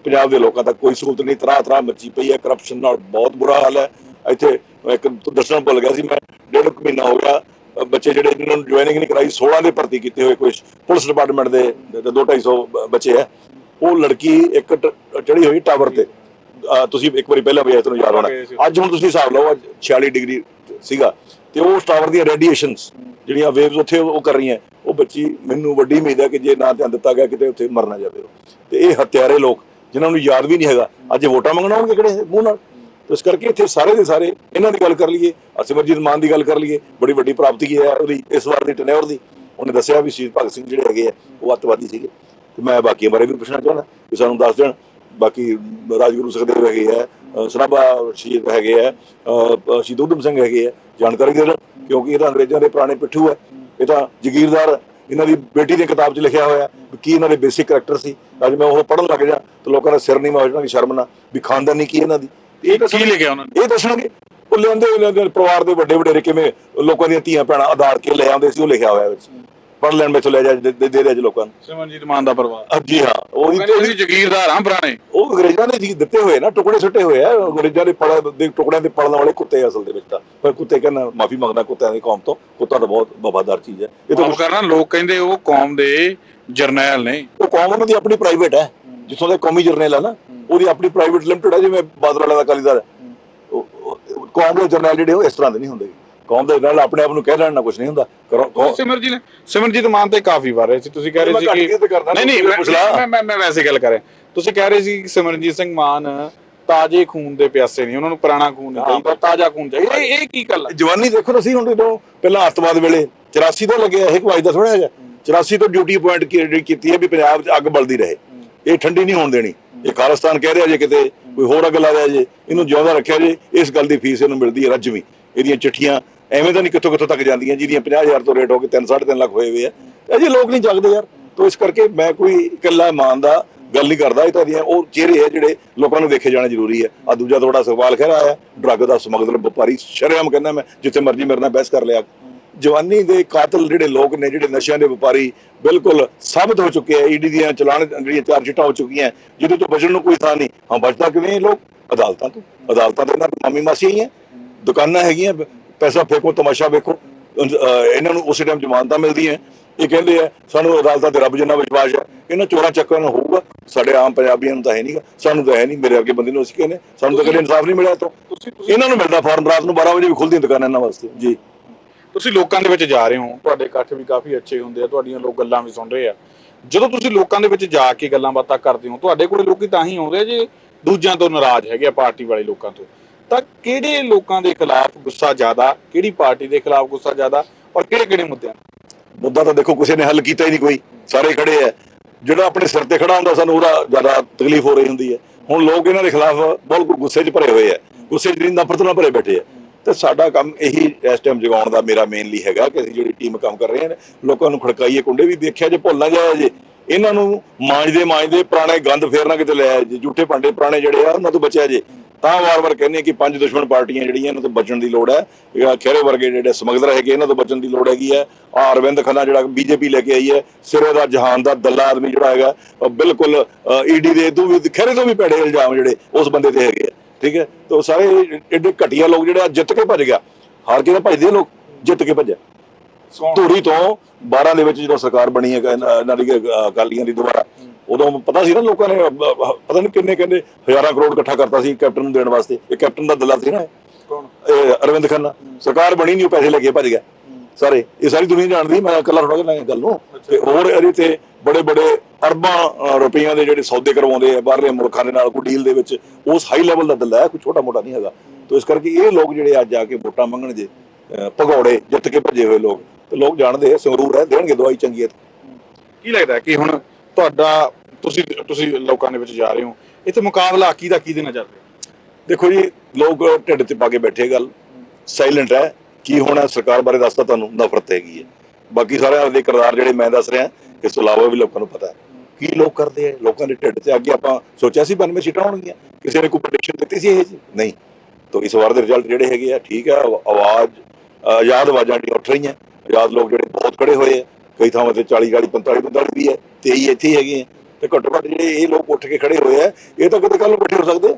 ਪੰਜਾਬ ਦੇ ਲੋਕਾਂ ਤੱਕ ਕੋਈ ਸਹੂਲਤ ਨਹੀਂ। ਤਰਾ ਤਰਾ ਮੱਚੀ ਪਈ ਹੈ। ਕਰਪਸ਼ਨ ਨਾਲ ਬਹੁਤ ਬੁਰਾ ਹਾਲ ਹੈ। ਇੱਥੇ ਇੱਕ ਦੱਸਣਾ ਭੁੱਲ ਗਿਆ ਸੀ। ਮੈਂ ਡੇਢ ਕੁ ਮਹੀਨਾ ਹੋ ਗਿਆ। ਬੱਚੇ ਜਿਹੜੇ ਇਹਨਾਂ ਨੂੰ ਜੁਆਇਨਿੰਗ ਨਹੀਂ ਕਰਾਈ 16 ਦੇ ਭਰਤੀ ਕੀਤੇ ਹੋਏ ਕੁਝ ਪੁਲਿਸ ਡਿਪਾਰਟਮੈਂਟ ਦੇ 2-250 ਬੱਚੇ ਹੈ। ਉਹ ਲੜਕੀ ਇੱਕ ਟ- ਚੜੀ ਹੋਈ ਟਾਵਰ ਤੇ। ਤੁਸੀਂ ਇੱਕ ਵਾਰੀ ਪਹਿਲਾਂ ਵੀ ਆਏ ਤੁਹਾਨੂੰ ਯਾਦ ਹੋਣਾ। ਅੱਜ ਹੁਣ ਤੁਸੀਂ ਹਿਸਾਬ ਲਾਓ ਅੱਜ 46 ਡਿਗਰੀ ਸੀਗਾ। ਤੇ ਉਹ ਟਾਵਰ ਦੀਆਂ ਰੇਡੀਏਸ਼ਨਸ ਜਿਹੜੀਆਂ ਵੇਵਸ ਉੱਥੇ ਉਹ ਕਰ ਰਹੀਆਂ। ਉਹ ਬੱਚੀ ਮੈਨੂੰ ਵੱਡੀ ਉਮੀਦ ਹੈ ਕਿ ਜੇ ਨਾ ਧਿਆਨ ਦਿੱਤਾ ਗਿਆ ਕਿਤੇ ਉੱਥੇ ਮਰ ਨਾ ਜਾਵੇ। ਤੇ ਇਹ ਹੱਤਿਆਰੇ ਲੋਕ ਜਿਨ੍ਹਾਂ ਨੂੰ ਯਾਦ ਵੀ ਨਹੀਂ ਹੈਗਾ ਅੱਜ ਵੋਟਾਂ ਮੰਗਣ ਆਉਣਗੇ ਕਿਹੜੇ ਮੂੰਹ ਨਾਲ? ਇਸ ਕਰਕੇ ਇੱਥੇ ਸਾਰੇ ਦੇ ਸਾਰੇ ਇਹਨਾਂ ਦੀ ਗੱਲ ਕਰ ਲਈਏ ਅਸਿਮਰਜੀਤ ਮਾਨ ਦੀ ਗੱਲ ਕਰ ਲਈਏ ਬੜੀ ਵੱਡੀ ਪ੍ਰਾਪਤੀ ਹੈ ਉਹਦੀ ਇਸ ਵਾਰ ਦੀ ਟਨਿਓਰ ਦੀ। ਉਹਨੇ ਦੱਸਿਆ ਵੀ ਸ਼ਹੀਦ ਭਗਤ ਸਿੰਘ ਜਿਹੜੇ ਹੈਗੇ ਆ ਉਹ ਅੱਤਵਾਦੀ ਸੀਗੇ। ਤੇ ਮੈਂ ਬਾਕੀਆਂ ਬਾਰੇ ਵੀ ਪੁੱਛਣਾ ਚਾਹੁੰਦਾ ਕਿ ਸਾਨੂੰ ਦੱਸ ਦੇਣ ਬਾਕੀ ਰਾਜਗੁਰੂ ਸੁਖਦੇਵ ਹੈਗੇ ਆ ਸਰਾਭਾ ਸ਼ਹੀਦ ਹੈਗੇ ਆ ਸ਼ਹੀਦ ਊਧਮ ਸਿੰਘ ਹੈਗੇ ਆ ਜਾਣਕਾਰੀ ਦੇ ਕਿਉਂਕਿ ਇਹ ਤਾਂ ਅੰਗਰੇਜ਼ਾਂ ਦੇ ਪੁਰਾਣੇ ਪਿੱਠੂ ਹੈ ਇਹ ਤਾਂ ਜਗੀਰਦਾਰ ਇਹਨਾਂ ਦੀ ਬੇਟੀ ਦੀ ਕਿਤਾਬ 'ਚ ਲਿਖਿਆ ਹੋਇਆ ਕੀ ਇਹਨਾਂ ਦੇ ਬੇਸਿਕ ਕਰੈਕਟਰ ਸੀ। ਅੱਜ ਮੈਂ ਉਹ ਪੜ੍ਹਨ ਲੱਗ ਜਾ ਤੇ ਲੋਕਾਂ ਦਾ ਸਿਰ ਨਹੀਂ ਜਾਣਾ ਕਿ ਸ਼ਰਮ ਨਾ ਵੀ ਖਾਨਦਾਨੀ ਕੀ ਇਹਨਾਂ ਦੀ। ਇਹ ਕੀ ਲਿਖਿਆ ਉਹਨਾਂ ਨੇ? ਇਹ ਦੱਸਣਗੇ ਉਹ ਲਿਆਂਦੇ ਉਹਨਾਂ ਦੇ ਪਰਿਵਾਰ ਦੇ ਵੱਡੇ ਵਡੇਰੇ ਕਿਵੇਂ ਲੋਕਾਂ ਦੀਆਂ ਧੀਆਂ ਭੈਣਾਂ ਆਧਾਰ ਕੇ ਲੈ ਆਉਂਦੇ ਸੀ ਉਹ ਲਿਖਿਆ ਹੋਇਆ ਵਿੱਚ। ਪੜ੍ਹ ਲੈਣ ਮੈਥੋਂ ਲੈ ਜਾ ਦੇ ਦੇ ਦੇ ਅੱਜ ਲੋਕਾਂ ਨੂੰ। ਸਿਮਰਨਜੀਤ ਮਾਨ ਦਾ ਪਰਿਵਾਰ। ਜੀ ਹਾਂ ਉਹਦੀ ਅਸੀਂ ਜ਼ਗੀਰਦਾਰ ਹਾਂ ਪੁਰਾਣੇ। ਉਹ ਅੰਗਰੇਜ਼ਾਂ ਨੇ ਜੀ ਦਿੱਤੇ ਹੋਏ ਨਾ ਟੁਕੜੇ ਸੁੱਟੇ ਹੋਏ ਆ। ਅੰਗਰੇਜ਼ਾਂ ਦੇ ਪੜ ਦੇ ਟੁਕੜਿਆਂ ਦੇ ਪੜਨ ਵਾਲੇ ਕੁੱਤੇ ਆ ਅਸਲ ਦੇ ਵਿੱਚ ਤਾਂ। ਪਰ ਕੁੱਤੇ ਕਹਿੰਦਾ ਮਾਫੀ ਮੰਗਦਾ ਕੁੱਤਿਆਂ ਦੀ ਕੌਮ ਤੋਂ। ਕੁੱਤਾ ਤਾਂ ਬਹੁਤ ਵਫਾਦਾਰ ਚੀਜ਼ ਹੈ ਇਹ ਤਾਂ ਕਰਨਾ ਲੋਕ ਕਹਿੰਦੇ ਉਹ ਕੌਮ ਦੇ ਜਰਨੈਲ ਨੇ। ਉਹ ਕੌਮ ਉਹਨਾਂ ਦੀ ਆਪਣੀ ਪ੍ਰਾਈਵੇਟ ਹੈ ਜਿੱਥੋਂ ਦੇ ਕੌਮੀ ਜਰਨੈਲ ਹੈ ਨਾ ਉਹਦੀ ਆਪਣੀ ਪ੍ਰਾਈਵੇਟ ਲਿਮਟਿਡ ਹੈ ਜਿਵੇਂ ਬਾਦਲ ਵਾਲਾ ਦਾ ਅਕਾਲੀ ਦਲ। ਹੈ ਕੌਮ ਦੇ ਜਰਨੈਲ ਜਿਹੜੇ ਉਹ ਇਸ ਤਰ੍ਹਾਂ ਦੇ ਨਹੀਂ ਹੁੰਦੇ। ਕੌਮ ਦੇ ਜਰਨੈਲ ਆਪਣੇ ਆਪ ਨੂੰ ਕਹਿ ਲੈਣ ਨਾ ਕੁਝ ਨਹੀਂ ਹੁੰਦਾ। ਕਰੋ ਸਿਮਰਜੀਤ ਸਿਮਰਜੀਤ ਮਾਨ ਤੇ ਕਾਫੀ ਵਾਰ ਸੀ ਤੁਸੀਂ ਕਹਿ ਰਹੇ ਸੀ ਕੇ ਨਹੀਂ ਨਹੀਂ ਮੈਂ-। ਮੈਂ ਮੈਂ ਵੈਸੇ ਗੱਲ ਕਰ ਰਿਹਾ। ਤੁਸੀਂ ਕਹਿ ਰਹੇ ਸੀ ਕਿ ਸਿਮਰਨਜੀਤ ਸਿੰਘ ਮਾਨ ਤਾਜ਼ੇ ਖੂਨ ਦੇ ਪਿਆਸੇ ਨਹੀਂ ਉਹਨਾਂ ਨੂੰ ਪੁਰਾਣਾ ਖੂਨ ਨਹੀਂ। ਚਾਹੀਦਾ ਤਾਜ਼ਾ ਖੂਨ ਚਾਹੀਦਾ। ਇਹ ਇਹ ਕੀ ਗੱਲ ਹੈ ਜਵਾਨੀ ਦੇਖੋ ਤੁਸੀਂ ਹੁਣ ਜਦੋਂ ਪਹਿਲਾਂ ਅੱਤਵਾਦ ਵੇਲੇ 84 ਤੋਂ ਲੱਗਿਆ ਇਹ ਕੋਈ ਦਾ ਥੋੜਾ ਹੈਗਾ 84 ਤੋਂ ਡਿਊਟੀ ਅਪਾਇੰਟ ਕੀਤੀ ਹੈ ਵੀ ਪੰਜਾਬ 'ਚ ਅੱਗ ਬਲਦੀ ਰਹੇ। ਇਹ ਠੰਡੀ ਨਹੀਂ ਹੋਣ ਦੇਣੀ। ਇਹ ਖਾਲਿਸਤਾਨ ਕਹਿ ਰਿਹਾ ਜੇ ਕਿਤੇ ਕੋਈ ਹੋਰ ਅੱਗ ਲਾ ਰਿਹਾ ਜੇ ਇਹਨੂੰ ਜਿਉਂਦਾ ਰੱਖਿਆ ਜੇ ਇਸ ਗੱਲ ਦੀ ਫੀਸ ਇਹਨੂੰ ਮਿਲਦੀ ਹੈ ਰੱਜਵੀਂ। ਇਹਦੀਆਂ ਚਿੱਠੀਆਂ ਐਵੇਂ ਤਾਂ ਨਹੀਂ ਕਿੱਥੋਂ ਕਿੱਥੋਂ ਤੱਕ ਜਾਂਦੀਆਂ, ਜਿਹਦੀਆਂ 50000 ਤੋਂ ਰੇਟ ਹੋ ਕੇ 3 3.5 ਲੱਖ ਹੋਏ ਹੋਏ ਆ। ਅਜੇ ਲੋਕ ਨਹੀਂ ਜਾਗਦੇ ਯਾਰ। ਤੋਂ ਇਸ ਕਰਕੇ ਮੈਂ ਕੋਈ ਇਕੱਲਾ ਮਾਨ ਦਾ ਗੱਲ ਨਹੀਂ ਕਰਦਾ, ਇਹ ਤਾਂ ਦੀਆਂ ਉਹ ਚਿਹਰੇ ਆ ਜਿਹੜੇ ਲੋਕਾਂ ਨੂੰ ਦੇਖੇ ਜਾਣਾ ਜ਼ਰੂਰੀ ਹੈ ਆ ਦੂਜਾ ਤੁਹਾਡਾ ਸਵਾਲ ਖਹਿਰਾ ਆਇਆ ਡਰੱਗ ਦਾ ਸਮਗਲਰ, ਵਪਾਰੀ, ਸ਼ਰੇਆਮ ਕਹਿੰਦਾ ਮੈਂ, ਜਿੱਥੇ ਮਰਜ਼ੀ ਮੇਰੇ ਨਾਲ ਬਹਿਸ ਕਰ ਲਿਆ। ਜਵਾਨੀ ਦੇ ਕਾਤਲ ਜਿਹੜੇ ਲੋਕ ਨੇ, ਜਿਹੜੇ ਨਸ਼ਿਆਂ ਦੇ ਵਪਾਰੀ, ਬਿਲਕੁਲ ਸਾਬਤ ਹੋ ਚੁੱਕੇ ਆ, ਈਡੀ ਦੀਆਂ ਚਲਾਨ ਜਿਹੜੀਆਂ ਚਾਰ ਚਿੱਟਾਂ ਹੋ ਚੁੱਕੀਆਂ, ਜਿਹਦੇ ਤੋਂ ਬਚਣ ਨੂੰ ਕੋਈ ਥਾਂ ਨਹੀਂ। ਹਾਂ, ਬਚਦਾ ਕਿਵੇਂ ਲੋਕ? ਅਦਾਲਤਾਂ ਤੋਂ। ਅਦਾਲਤਾਂ ਦੇ ਨਾਲ ਮਾਮੀ ਮਾਸੀ ਹੀ ਹੈ ਦੁਕਾਨਾਂ ਹੈਗੀਆਂ ਪੈਸਾ ਫੇਕੋ ਤਮਾਸ਼ਾ ਵੇਖੋ। ਇਹਨਾਂ ਨੂੰ ਉਸੇ ਟਾਈਮ ਜ਼ਮਾਨਤਾਂ ਮਿਲਦੀਆਂ। ਇਹ ਕਹਿੰਦੇ ਆ ਸਾਨੂੰ ਅਦਾਲਤਾਂ ਤੇ ਰੱਬ ਜਿੰਨਾ ਵਿਸ਼ਵਾਸ ਹੈ ਇਹਨਾਂ ਚੋਰਾਂ ਚੱਕਾਂ ਨੂੰ ਹੋਊਗਾ। ਸਾਡੇ ਆਮ ਪੰਜਾਬੀਆਂ ਨੂੰ ਤਾਂ ਹੈ ਨਹੀਂਗਾ ਸਾਨੂੰ ਤਾਂ ਹੈ ਨਹੀਂ ਮੇਰੇ ਅੱਗੇ ਬੰਦੇ ਨੂੰ ਅਸੀਂ ਕਹਿੰਦੇ ਸਾਨੂੰ ਤਾਂ ਕਦੇ ਇਨਸਾਫ ਨਹੀਂ ਮਿਲਿਆ ਤੋਂ ਇਹਨਾਂ ਨੂੰ ਮਿਲਦਾ ਫਾਰਮ ਰਾਤ ਨੂੰ 12 ਵਜੇ ਵੀ ਖੁੱਲਦੀਆਂ ਦੁਕਾਨਾਂ ਇਹਨਾਂ ਵਾਸਤੇ ਜੀ। ਤੁਸੀਂ ਲੋਕਾਂ ਦੇ ਵਿੱਚ ਜਾ ਰਹੇ ਹੋ ਤੁਹਾਡੇ ਇਕੱਠ ਵੀ ਕਾਫੀ ਅੱਛੇ ਹੁੰਦੇ ਆ ਤੁਹਾਡੀਆਂ ਲੋਕ ਗੱਲਾਂ ਵੀ ਸੁਣ ਰਹੇ ਆ। ਜਦੋਂ ਤੁਸੀਂ ਲੋਕਾਂ ਦੇ ਵਿੱਚ ਜਾ ਕੇ ਗੱਲਾਂ ਬਾਤਾਂ ਕਰਦੇ ਹੋ ਤੁਹਾਡੇ ਕੋਲੇ ਲੋਕੀ ਤਾਂ ਹੀ ਆਉਂਦੇ ਆ ਜੇ ਦੂਜਿਆਂ ਤੋਂ ਨਾਰਾਜ਼ ਹੈਗੇ ਆ ਪਾਰਟੀ ਵਾਲੇ ਲੋਕਾਂ ਤੋਂ। ਤਾਂ ਕਿਹੜੇ ਲੋਕਾਂ ਦੇ ਖਿਲਾਫ ਗੁੱਸਾ ਜ਼ਿਆਦਾ, ਕਿਹੜੀ ਪਾਰਟੀ ਦੇ ਖਿਲਾਫ ਗੁੱਸਾ ਜ਼ਿਆਦਾ ਔਰ ਕਿਹੜੇ ਕਿਹੜੇ ਮੁੱਦਿਆਂ ਮੁੱਦਾ ਤਾਂ ਦੇਖੋ ਕਿਸੇ ਨੇ ਹੱਲ ਕੀਤਾ ਹੀ ਨਹੀਂ ਕੋਈ, ਸਾਰੇ ਖੜੇ ਆ। ਜਿਹੜਾ ਆਪਣੇ ਸਿਰ ਤੇ ਖੜਾ ਹੁੰਦਾ ਸਾਨੂੰ ਉਹਦਾ ਜ਼ਿਆਦਾ ਤਕਲੀਫ ਹੋ ਰਹੀ ਹੁੰਦੀ ਹੈ। ਹੁਣ ਲੋਕ ਇਹਨਾਂ ਦੇ ਖਿਲਾਫ ਬਿਲਕੁਲ ਗੁੱਸੇ 'ਚ ਭਰੇ ਹੋਏ ਆ, ਗੁੱਸੇ 'ਚ ਨਹੀਂ ਨਫ਼ਰਤ ਨਾਲ ਭਰੇ ਬੈਠੇ ਆ। ਤੇ ਸਾਡਾ ਕੰਮ ਇਹੀ ਇਸ ਟਾਈਮ ਜਗਾਉਣ ਦਾ ਮੇਰਾ ਮੇਨਲੀ ਹੈਗਾ ਕਿ ਅਸੀਂ ਜਿਹੜੀ ਟੀਮ ਕੰਮ ਕਰ ਰਹੇ ਹਾਂ ਲੋਕਾਂ ਨੂੰ ਖੜਕਾਈਏ, ਕੁੰਡੇ ਵੀ ਦੇਖਿਆ ਜੇ ਭੁੱਲ ਨਾ ਜਾਇਆ ਜੇ। ਇਹਨਾਂ ਨੂੰ ਮਾਂਜਦੇ ਮਾਂਜਦੇ ਪੁਰਾਣੇ ਗੰਦ ਫੇਰ ਨਾ ਕਿਤੇ ਲੈ ਆਇਆ ਜੇ, ਝੂਠੇ ਭਾਂਡੇ ਪੁਰਾਣੇ ਜਿਹੜੇ ਆ, ਉਹਨਾਂ ਤੋਂ ਬਚਿਆ ਜੇ। ਤਾਂ ਵਾਰ-ਵਾਰ ਕਹਿੰਦੇ ਕਿ ਪੰਜ ਦੁਸ਼ਮਣ ਪਾਰਟੀਆਂ ਜਿਹੜੀਆਂ ਇਹਨਾਂ ਤੋਂ ਬਚਣ ਦੀ ਲੋੜ ਹੈ। ਖੇਰੇ ਵਰਗੇ ਜਿਹੜੇ ਸਮਗਲਰ ਹੈਗੇ ਇਹਨਾਂ ਤੋਂ ਬਚਣ ਦੀ ਲੋੜ ਹੈਗੀ ਹੈ। ਆ ਅਰਵਿੰਦ ਖੰਨਾ ਜਿਹੜਾ ਬੀਜੇਪੀ ਲੈ ਕੇ ਆਈ ਹੈ ਸਿਰੇ ਦਾ ਜਹਾਨ ਦਾ ਦੱਲਾ ਆਦਮੀ ਜਿਹੜਾ ਹੈਗਾ ਬਿਲਕੁਲ ਈਡੀ ਦੇ ਤੋਂ ਵੀ ਖੇਰੇ ਤੋਂ ਵੀ ਪੈੜੇ ਇਲਜ਼ਾਮ ਜਿਹੜੇ ਉਸ ਬੰਦੇ ਤੇ ਹੈਗੇ ਆ ਠੀਕ ਹੈ? ਤੇ ਉਹ ਸਾਰੇ ਐਡੇ ਘਟੀਆ ਲੋਕ ਜਿਹੜੇ ਜਿੱਤ ਕੇ ਭੱਜ ਗਿਆ। ਹਾਰ ਕੇ ਤਾਂ ਭੱਜਦੇ ਲੋਕ ਜਿੱਤ ਕੇ ਭੱਜਿਆ। ਧੂਰੀ ਤੋਂ 12 ਦੇ ਵਿੱਚ ਜਦੋਂ ਸਰਕਾਰ ਬਣੀ ਹੈ ਇਹਨਾਂ ਦੀ ਅਕਾਲੀਆਂ ਦੀ ਦੁਬਾਰਾ ਉਦੋਂ ਪਤਾ ਸੀ ਨਾ ਲੋਕਾਂ ਨੇ ਪਤਾ ਨਹੀਂ ਕਿੰਨੇ ਕਹਿੰਦੇ ਹਜ਼ਾਰਾਂ ਕਰੋੜ ਇਕੱਠਾ ਕਰਤਾ ਸੀ ਕੈਪਟਨ ਨੂੰ ਦੇਣ ਵਾਸਤੇ। ਇਹ ਕੈਪਟਨ ਦਾ ਦੱਲਾ ਸੀ ਨਾ। ਕੌਣ? ਇਹ ਅਰਵਿੰਦ ਖੰਨਾ। ਸਰਕਾਰ ਬਣੀ ਨਹੀਂ ਉਹ ਪੈਸੇ ਲੈ ਕੇ ਭੱਜ ਗਿਆ। ਸਾਰੇ ਇਹ ਸਾਰੀ ਦੁਨੀਆ ਜਾਣਦੀ ਮੈਂ ਇਕੱਲਾ ਥੋੜਾ ਜਿਹਾ ਗੱਲ ਨੂੰ। ਤੇ ਹੋਰ ਇਹਦੇ ਤੇ ਬੜੇ ਬੜੇ ਅਰਬਾਂ ਰੁਪਈਆਂ ਦੇ ਜਿਹੜੇ ਸੌਦੇ ਕਰਵਾਉਂਦੇ ਆ ਬਾਹਰਲੇ ਮੁਲਕਾਂ ਦੇ ਨਾਲ ਕੋਈ ਡੀਲ ਦੇ ਵਿੱਚ ਉਸ ਹਾਈ ਲੈਵਲ ਦਾ ਦੱਲਾ ਹੈ ਕੋਈ ਛੋਟਾ ਮੋਟਾ ਨਹੀਂ ਹੈਗਾ। ਤੇ ਇਸ ਕਰਕੇ ਇਹ ਲੋਕ ਜਿਹੜੇ ਅੱਜ ਆ ਕੇ ਵੋਟਾਂ ਮੰਗਣ ਜੇ ਭਗੌੜੇ ਜਿੱਤ ਕੇ ਭੱਜੇ ਹੋਏ ਲੋਕ ਤੇ ਲੋਕ ਜਾਣਦੇ ਆ ਸੰਗਰੂਰ ਹੈ ਦੇਣਗੇ ਦਵਾਈ ਚੰਗੀ ਹੈ। ਕੀ ਲੱਗਦਾ ਕਿ ਹੁਣ ਤੁਹਾਡਾ ਤੁਸੀਂ ਤੁਸੀਂ ਲੋਕਾਂ ਦੇ ਵਿੱਚ ਜਾ ਰਹੇ ਹੋ, ਇੱਥੇ ਮੁਕਾਬਲਾ ਕੀ ਦਾ ਕੀ ਦੇਣਾ ਚੱਲ ਦੇਖੋ ਜੀ, ਲੋਕ ਢਿੱਡ ਤੇ ਪਾ ਕੇ ਬੈਠੇ ਗੱਲ ਸਾਇਲੈਂਟ ਹੈ, ਕੀ ਹੋਣਾ ਸਰਕਾਰ ਬਾਰੇ ਦੱਸਦਾ ਤੁਹਾਨੂੰ, ਨਫ਼ਰਤ ਹੈਗੀ ਹੈ। ਬਾਕੀ ਸਾਰਿਆਂ ਦੇ ਕਿਰਦਾਰ ਜਿਹੜੇ ਮੈਂ ਦੱਸ ਰਿਹਾ, ਇਸ ਤੋਂ ਇਲਾਵਾ ਵੀ ਲੋਕਾਂ ਨੂੰ ਪਤਾ ਹੈ। ਕੀ ਲੋਕ ਕਰਦੇ ਆ, ਲੋਕਾਂ ਦੇ ਢਿੱਡ ਤੇ ਅੱਗੇ ਆਪਾਂ ਸੋਚਿਆ ਸੀ 92 ਸੀਟਾਂ ਹੋਣਗੀਆਂ, ਕਿਸੇ ਨੇ ਕੋਈ ਪ੍ਰੈਡਿਕਸ਼ਨ ਦਿੱਤੀ ਸੀ ਇਹ ਜੀ? ਨਹੀਂ। ਤਾਂ ਇਸ ਵਾਰ ਦੇ ਰਿਜ਼ਲਟ ਜਿਹੜੇ ਹੈਗੇ ਆ, ਠੀਕ ਹੈ ਆਵਾਜ਼ ਆਜ਼ਾਦ ਆਵਾਜ਼ਾਂ ਜਿਹੜੀਆਂ ਉੱਠ ਰਹੀਆਂ ਆਜ਼ਾਦ ਲੋਕ ਜਿਹੜੇ ਬਹੁਤ ਖੜੇ ਹੋਏ ਆ, ਕਈ ਥਾਵਾਂ ਤੇ 40 40 45 45 ਵੀ ਹੈ 23 ਇੱਥੇ ਹੀ ਹੈਗੇ ਆ। ਤੇ ਘੱਟੋ ਘੱਟ ਜਿਹੜੇ ਇਹ ਲੋਕ ਉੱਠ ਕੇ ਖੜੇ ਹੋਏ ਆ, ਇਹ ਤਾਂ ਕਿਤੇ ਕੱਲ ਨੂੰ ਇਕੱਠੇ ਹੋ ਸਕਦੇ। ਆ।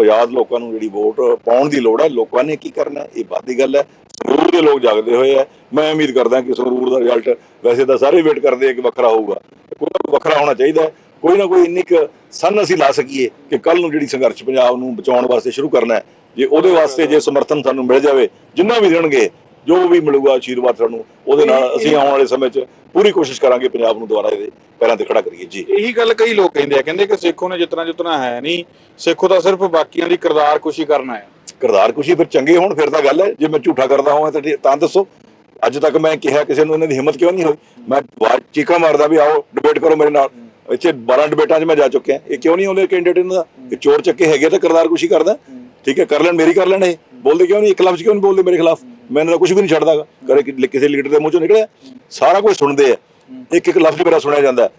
ਆਜ਼ਾਦ ਲੋਕਾਂ ਨੂੰ ਜਿਹੜੀ ਵੋਟ ਪਾਉਣ ਦੀ ਲੋੜ ਹੈ, ਲੋਕਾਂ ਨੇ ਕੀ ਕਰਨਾ? ਇਹ ਇਹ ਬਾਦੀ ਗੱਲ ਹੈ। ਸੰਗਰੂਰ ਦੇ ਲੋਕ ਜਾਗਦੇ ਹੋਏ ਆ। ਮੈਂ ਉਮੀਦ ਕਰਦਾ ਕਿ ਸੰਗਰੂਰ ਦਾ ਰਿਜ਼ਲਟ ਵੈਸੇ ਤਾਂ ਸਾਰੇ ਵੇਟ ਕਰਦੇ ਆ ਕਿ ਵੱਖਰਾ ਹੋਊਗਾ। ਕੋਈ ਨਾ ਵੱਖਰਾ ਹੋਣਾ ਚਾਹੀਦਾ ਕੋਈ ਨਾ ਕੋਈ ਇੰਨੀ ਕੁ ਸੰਨ ਅਸੀਂ ਲਾ ਸਕੀਏ ਕਿ ਕੱਲ ਨੂੰ ਜਿਹੜੀ ਸੰਘਰਸ਼ ਪੰਜਾਬ ਨੂੰ ਬਚਾਉਣ ਵਾਸਤੇ ਸ਼ੁਰੂ ਕਰਨਾ ਜੇ ਉਹਦੇ ਵਾਸਤੇ ਜੇ ਸਮਰਥਨ ਸਾਨੂੰ ਮਿਲ ਜਾਵੇ, ਜਿੰਨਾ ਵੀ ਦੇਣਗੇ ਜੋ ਵੀ ਮਿਲੂਗਾ ਆਸ਼ੀਰਵਾਦ ਸਾਨੂੰ ਉਹਦੇ ਨਾਲ ਅਸੀਂ ਆਉਣ ਵਾਲੇ ਸਮੇਂ 'ਚ ਪੂਰੀ ਕੋਸ਼ਿਸ਼ ਕਰਾਂਗੇ ਪੰਜਾਬ ਨੂੰ ਦੁਬਾਰਾ ਇਹਦੇ ਪੈਰਾਂ ਤੇ ਖੜਾ ਕਰੀਏ। ਜੀ। ਇਹੀ ਗੱਲ ਕਈ ਲੋਕ ਕਹਿੰਦੇ ਆ ਕਹਿੰਦੇ ਕਿ ਸੇਖੋ ਨੇ ਜਿਤਨਾ ਜਿਤਨਾ ਹੈ ਨਹੀਂ ਸੇਖੋ ਤਾਂ ਸਿਰਫ ਬਾਕੀਆਂ ਦੀ ਕਿਰਦਾਰ ਕੁਸ਼ੀ ਕਰਨਾ ਹੈ। ਕਿਰਦਾਰ ਕੁਸ਼ੀ ਫਿਰ ਚੰਗੇ ਹੋਣ ਫਿਰ ਤਾਂ ਗੱਲ ਹੈ ਜੇ ਮੈਂ ਝੂਠਾ ਕਰਦਾ ਹਾਂ ਤਾਂ ਤਾਂ ਦੱਸੋ। ਅੱਜ ਤੱਕ ਮੈਂ ਕਿਹਾ ਕਿਸੇ ਨੂੰ ਇਹਨਾਂ ਦੀ ਹਿੰਮਤ ਕਿਉਂ ਨਹੀਂ ਹੋਈ? ਮੈਂ ਚੀਕਾਂ ਮਾਰਦਾ ਵੀ ਆਓ ਡਿਬੇਟ ਕਰੋ ਮੇਰੇ ਨਾਲ। ਇੱਥੇ 12 ਡਿਬੇਟਾਂ 'ਚ ਮੈਂ ਜਾ ਚੁੱਕਿਆ। ਇਹ ਕਿਉਂ ਨਹੀਂ ਆਉਂਦੇ ਕੈਂਡੀਡੇਟ ਇਹਨਾਂ ਦਾ? ਚੋਰ ਚੱਕੇ ਹੈਗੇ ਤਾਂ ਕਿਰਦਾਰ ਕੁਸ਼ੀ ਕਰਦਾ। ਠੀਕ ਹੈ ਕਰ ਲੈਣ ਮੇਰੀ ਕਰ ਲੈਣ ਇਹ। ਬੋਲਦੇ ਕਿਉਂ ਨਹੀਂ? ਇੱਕ ਲਫ਼ਜ਼ ਕਿਉਂ ਨਹੀਂ ਬੋਲਦੇ ਮੇਰੇ ਖਿਲਾਫ? ਮੈਂ ਇਹਨਾਂ ਦਾ ਕੁਝ ਵੀ ਨਹੀਂ ਛੱਡਦਾਗਾ ਕਰੇ ਕਿਸੇ ਲੀਡਰ ਦੇ ਮੂੰਹ ਚੋਂ ਨਿਕਲਿਆ। ਸਾਰਾ ਕੁਝ ਸੁਣਦੇ ਆ। ਇੱਕ ਇੱਕ ਲਫ਼ਜ਼ ਮੇਰਾ ਸੁਣਿਆ ਜਾਂਦਾ।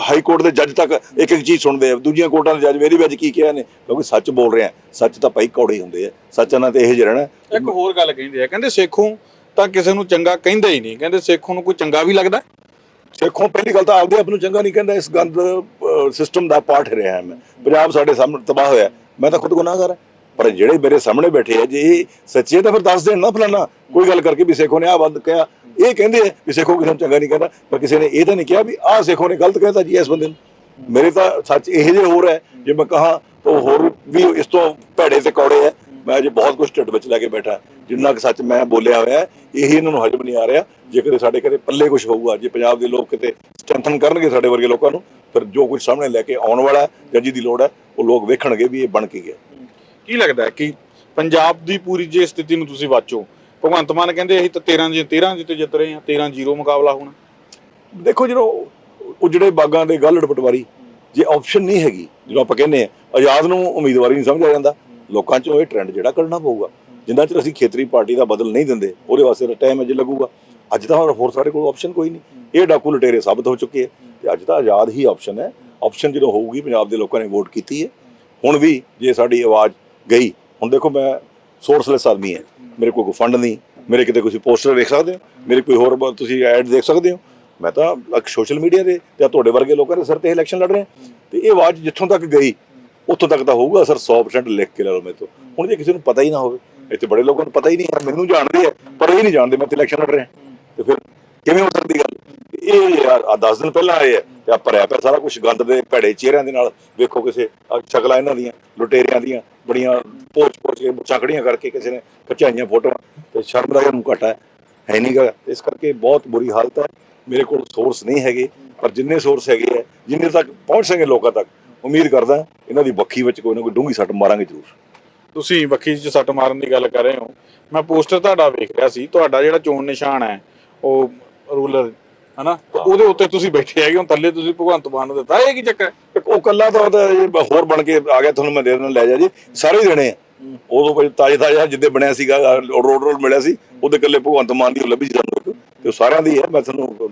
ਹਾਈ ਕੋਰਟ ਦੇ ਜੱਜ ਤੱਕ ਇੱਕ ਇੱਕ ਚੀਜ਼ ਸੁਣਦੇ ਆ। ਦੂਜੀਆਂ ਕੋਰਟਾਂ ਦੇ ਜੱਜ ਮੇਰੀ ਵੀ ਅੱਜ ਕੀ ਕਿਹਾ ਨੇ? ਕਿਉਂਕਿ ਸੱਚ ਬੋਲ ਰਹੇ ਆ। ਸੱਚ ਤਾਂ ਭਾਈ ਕੌੜੇ ਹੁੰਦੇ ਆ। ਸੱਚ ਨਾਲ ਤੇ ਇਹ ਜਿਹਾ ਰਹਿਣਾ। ਇੱਕ ਹੋਰ ਗੱਲ ਕਹਿੰਦੇ ਆ। ਕਹਿੰਦੇ ਸੇਖੋ ਤਾਂ ਕਿਸੇ ਨੂੰ ਚੰਗਾ ਕਹਿੰਦਾ ਹੀ ਨਹੀਂ। ਕਹਿੰਦੇ ਸੇਖੋ ਨੂੰ ਕੋਈ ਚੰਗਾ ਵੀ ਲੱਗਦਾ? ਸਿੱਖੋਂ ਪਹਿਲੀ ਗੱਲ ਤਾਂ ਆਪਦੇ ਆਪ ਨੂੰ ਚੰਗਾ ਨਹੀਂ ਕਹਿੰਦਾ। ਇਸ ਗੰਦ ਸਿਸਟਮ ਦਾ ਪਾਰਟ ਰਿਹਾ ਮੈਂ। ਪੰਜਾਬ ਸਾਡੇ ਸਾਹਮਣੇ ਤਬਾਹ ਹੋਇਆ। ਮੈਂ ਤਾਂ ਖੁਦ ਗੁਨਾਹਗਾਰ ਹਾਂ। ਪਰ ਜਿਹੜੇ ਮੇਰੇ ਸਾਹਮਣੇ ਬੈਠੇ ਆ ਜੇ ਇਹ ਸੱਚੇ ਤਾਂ ਫਿਰ ਦੱਸ ਦੇਣ ਨਾ ਫਲਾਣਾ ਕੋਈ ਗੱਲ ਕਰਕੇ ਵੀ ਸੇਖੋ ਨੇ ਆ ਬੰਦ ਕਿਹਾ। ਇਹ ਕਹਿੰਦੇ ਆ ਵੀ ਸੇਖੋ ਕਿਸੇ ਨੂੰ ਚੰਗਾ ਨਹੀਂ ਕਹਿੰਦਾ ਪਰ ਕਿਸੇ ਨੇ ਇਹ ਤਾਂ ਨਹੀਂ ਕਿਹਾ ਵੀ ਆਹ ਸੇਖੋ ਨੇ ਗਲਤ ਕਹਿਤਾ ਜੀ ਇਸ ਬੰਦੇ ਨੂੰ। ਮੇਰੇ ਤਾਂ ਸੱਚ ਇਹ ਜੇ ਹੋਰ ਹੈ ਜੇ ਮੈਂ ਕਹਾ ਤਾਂ ਹੋਰ ਵੀ ਇਸ ਤੋਂ ਭੈੜੇ ਤੇ ਕੌੜੇ ਹੈ। ਮੈਂ ਅਜੇ ਬਹੁਤ ਕੁਝ ਢਿੱਡ ਵਿੱਚ ਲੈ ਕੇ ਬੈਠਾ। ਜਿੰਨਾ ਕਿ ਸੱਚ ਮੈਂ ਬੋਲਿਆ ਹੋਇਆ ਹੈ, ਇਹੀ ਇਹਨਾਂ ਨੂੰ ਹਜਮ ਨਹੀਂ ਆ ਰਿਹਾ। ਜੇ ਕਦੇ ਸਾਡੇ ਕਦੇ ਪੱਲੇ ਕੁਝ ਹੋਊਗਾ ਜੇ ਪੰਜਾਬ ਦੇ ਲੋਕ ਕਿਤੇ ਸਟਰੈਂਥਨ ਕਰਨਗੇ ਸਾਡੇ ਵਰਗੇ ਲੋਕਾਂ ਨੂੰ ਫਿਰ ਜੋ ਕੁਝ ਸਾਹਮਣੇ ਲੈ ਕੇ ਆਉਣ ਵਾਲਾ ਹੈ ਜਾਂ ਜਿਹਦੀ ਲੋੜ ਹੈ ਉਹ ਲੋਕ ਵੇਖਣਗੇ ਵੀ ਇਹ ਬਣ ਕੇ ਗਿਆ। ਕੀ ਲੱਗਦਾ ਹੈ ਕਿ ਪੰਜਾਬ ਦੀ ਪੂਰੀ ਜੇ ਸਥਿਤੀ ਨੂੰ ਤੁਸੀਂ ਵਾਚੋ? ਭਗਵੰਤ ਮਾਨ ਕਹਿੰਦੇ ਅਸੀਂ ਤਾਂ 13 ਜੇ 13 ਜਿੱਤੇ ਜਿੱਤ ਰਹੇ ਹਾਂ 13 ਜ਼ੀਰੋ ਮੁਕਾਬਲਾ ਹੋਣਾ। ਦੇਖੋ ਜਦੋਂ ਉਜੜੇ ਬਾਗਾਂ ਦੇ ਗੱਲੜ ਪਟਵਾਰੀ ਜੇ ਆਪਸ਼ਨ ਨਹੀਂ ਹੈਗੀ, ਜਦੋਂ ਆਪਾਂ ਕਹਿੰਦੇ ਆ ਆਜ਼ਾਦ ਨੂੰ ਉਮੀਦਵਾਰੀ ਨਹੀਂ ਸਮਝਿਆ ਜਾਂਦਾ, ਲੋਕਾਂ 'ਚੋਂ ਇਹ ਟ੍ਰੈਂਡ ਜਿਹੜਾ ਕੱਢਣਾ ਪਊਗਾ। ਜਿੰਨਾ ਚਿਰ ਅਸੀਂ ਖੇਤਰੀ ਪਾਰਟੀ ਦਾ ਬਦਲ ਨਹੀਂ ਦਿੰਦੇ, ਉਹਦੇ ਵਾਸਤੇ ਤਾਂ ਟਾਈਮ ਅਜੇ ਲੱਗੂਗਾ। ਅੱਜ ਤਾਂ ਹੋਰ ਸਾਡੇ ਕੋਲ ਆਪਸ਼ਨ ਕੋਈ ਨਹੀਂ। ਇਹ ਡਾਕੂ ਲਟੇਰੇ ਸਾਬਤ ਹੋ ਚੁੱਕੇ ਆ ਤੇ ਅੱਜ ਤਾਂ ਆਜ਼ਾਦ ਹੀ ਆਪਸ਼ਨ ਹੈ। ਆਪਸ਼ਨ ਜਦੋਂ ਹੋਊਗੀ, ਪੰਜਾਬ ਦੇ ਲੋਕਾਂ ਨੇ ਵੋਟ ਕੀਤੀ ਹੈ। ਹੁਣ ਵੀ ਜੇ ਸਾਡੀ ਆਵਾਜ਼ ਗਈ। ਹੁਣ ਦੇਖੋ ਮੈਂ ਸੋਰਸਲੈਸ ਆਦਮੀ ਹੈ। ਮੇਰੇ ਕੋਲ ਕੋਈ ਫੰਡ ਨਹੀਂ। ਮੇਰੇ ਕਿਤੇ ਕੋਈ ਪੋਸਟਰ ਵੇਖ ਸਕਦੇ ਹੋ। ਮੇਰੇ ਕੋਈ ਹੋਰ ਤੁਸੀਂ ਐਡ ਦੇਖ ਸਕਦੇ ਹੋ। ਮੈਂ ਤਾਂ ਸੋਸ਼ਲ ਮੀਡੀਆ ਤੇ ਜਾਂ ਤੁਹਾਡੇ ਵਰਗੇ ਲੋਕਾਂ ਦੇ ਸਿਰ ਤੇ ਇਲੈਕਸ਼ਨ ਲੜ ਰਹੇ। ਹਾਂ ਤੇ ਇਹ ਆਵਾਜ਼ ਜਿੱਥੋਂ ਤੱਕ ਗਈ, ਉੱਥੋਂ ਤੱਕ ਤਾਂ ਹੋਊਗਾ ਅਸਰ 100% ਲਿਖ ਕੇ ਲੈ ਲਓ ਮੇਰੇ ਤੋਂ। ਹੁਣ ਜੇ ਕਿਸੇ ਨੂੰ ਪਤਾ ਹੀ ਨਾ ਹੋਵੇ, ਇੱਥੇ ਬੜੇ ਲੋਕਾਂ ਨੂੰ ਪਤਾ ਹੀ ਨਹੀਂ ਹੈ, ਮੈਨੂੰ ਜਾਣਦੇ ਆ ਪਰ ਇਹ ਨਹੀਂ ਜਾਣਦੇ ਮੈਂ ਇੱਥੇ ਇਲੈਕਸ਼ਨ ਲੜ ਰਿਹਾ। ਤੇ ਫਿਰ ਕਿਵੇਂ ਹੋ ਸਕਦੀ ਗੱਲ? ਇਹ ਯਾਰ 10 ਦਿਨ ਪਹਿਲਾਂ ਆਏ ਆ ਤੇ ਆ ਭਰਿਆ ਪਿਆ ਸਾਰਾ ਕੁਝ ਗੰਦ ਦੇ ਭੜੇ ਚਿਹਰਿਆਂ ਦੇ ਨਾਲ, ਵੇਖੋ ਕਿਸੇ ਸ਼ਕਲਾਂ ਇਹਨਾਂ ਦੀਆਂ, ਲੁਟੇਰਿਆਂ ਦੀਆਂ, ਬੜੀਆਂ ਪੋਚ ਪੋਚ ਕੇ ਮੁੱਛਾਂ ਖੜੀਆਂ ਕਰਕੇ ਕਿਸੇ ਨੇ ਖਿਚਾਈਆਂ ਫੋਟੋਆਂ, ਤੇ ਸ਼ਰਮ ਦਾ ਇਹਨੂੰ ਘਟਾ ਹੈ ਨਹੀਂ ਗਾ। ਇਸ ਕਰਕੇ ਬਹੁਤ ਬੁਰੀ ਹਾਲਤ ਹੈ। ਮੇਰੇ ਕੋਲ ਸੋਰਸ ਨਹੀਂ ਹੈਗੇ, ਪਰ ਜਿੰਨੇ ਸੋਰਸ ਹੈਗੇ ਆ ਜਿੰਨੇ ਤੱਕ ਪਹੁੰਚ ਸਕੇ ਲੋਕਾਂ ਤੱਕ, ਉਮੀਦ ਕਰਦਾ ਇਹਨਾਂ ਦੀ ਬੱਖੀ ਵਿੱਚ ਕੋਈ ਨਾ ਕੋਈ ਡੂੰਗੀ ਸੱਟ ਮਾਰਾਂਗੇ ਜ਼ਰੂਰ। ਤੁਸੀਂ ਵੱਖੀ 'ਚ ਸੱਟ ਮਾਰਨ ਦੀ ਗੱਲ ਕਰ ਰਹੇ ਹੋ। ਮੈਂ ਪੋਸਟਰ ਤੁਹਾਡਾ ਵੇਖ ਰਿਹਾ ਸੀ, ਤੁਹਾਡਾ ਜਿਹੜਾ ਚੋਣ ਨਿਸ਼ਾਨ ਹੈ, ਉਹ ਰੂਲਰ ਹਨਾ? ਤੇ ਉਹਦੇ ਉੱਤੇ ਤੁਸੀਂ ਬੈਠੇ ਹੈਗੇ ਹੋ ਥੱਲੇ ਤੁਸੀਂ ਭਗਵੰਤ ਮਾਨ ਨੂੰ ਦਿੱਤਾ। ਇਹ ਕੀ ਚੱਕਰ ਹੈ? ਉਹ ਕੱਲਾ ਤਾਂ ਉਹਦਾ ਇਹ ਹੋਰ ਬਣ ਕੇ ਆ ਗਿਆ ਤੁਹਾਨੂੰ ਮੈਂ ਦੇ ਦੇਣਾ ਲੈ ਜਾ ਜੀ। ਸਾਰੇ ਹੀ ਦੇਣੇ ਆ। ਉਦੋਂ ਕੋਈ ਤਾਜੇ ਤਾਜਾ ਜਿੱਦੇ ਬਣਿਆ ਸੀਗਾ ਰੋਡ ਰੋਡ ਮਿਲਿਆ ਸੀ ਉਹਦੇ ਕੱਲੇ ਭਗਵੰਤ ਮਾਨ ਦੀ ਲੱਭੀ ਇੱਕ। ਤੇ ਉਹ ਸਾਰਿਆਂ ਦੀ ਹੈ ਮੈਂ ਤੁਹਾਨੂੰ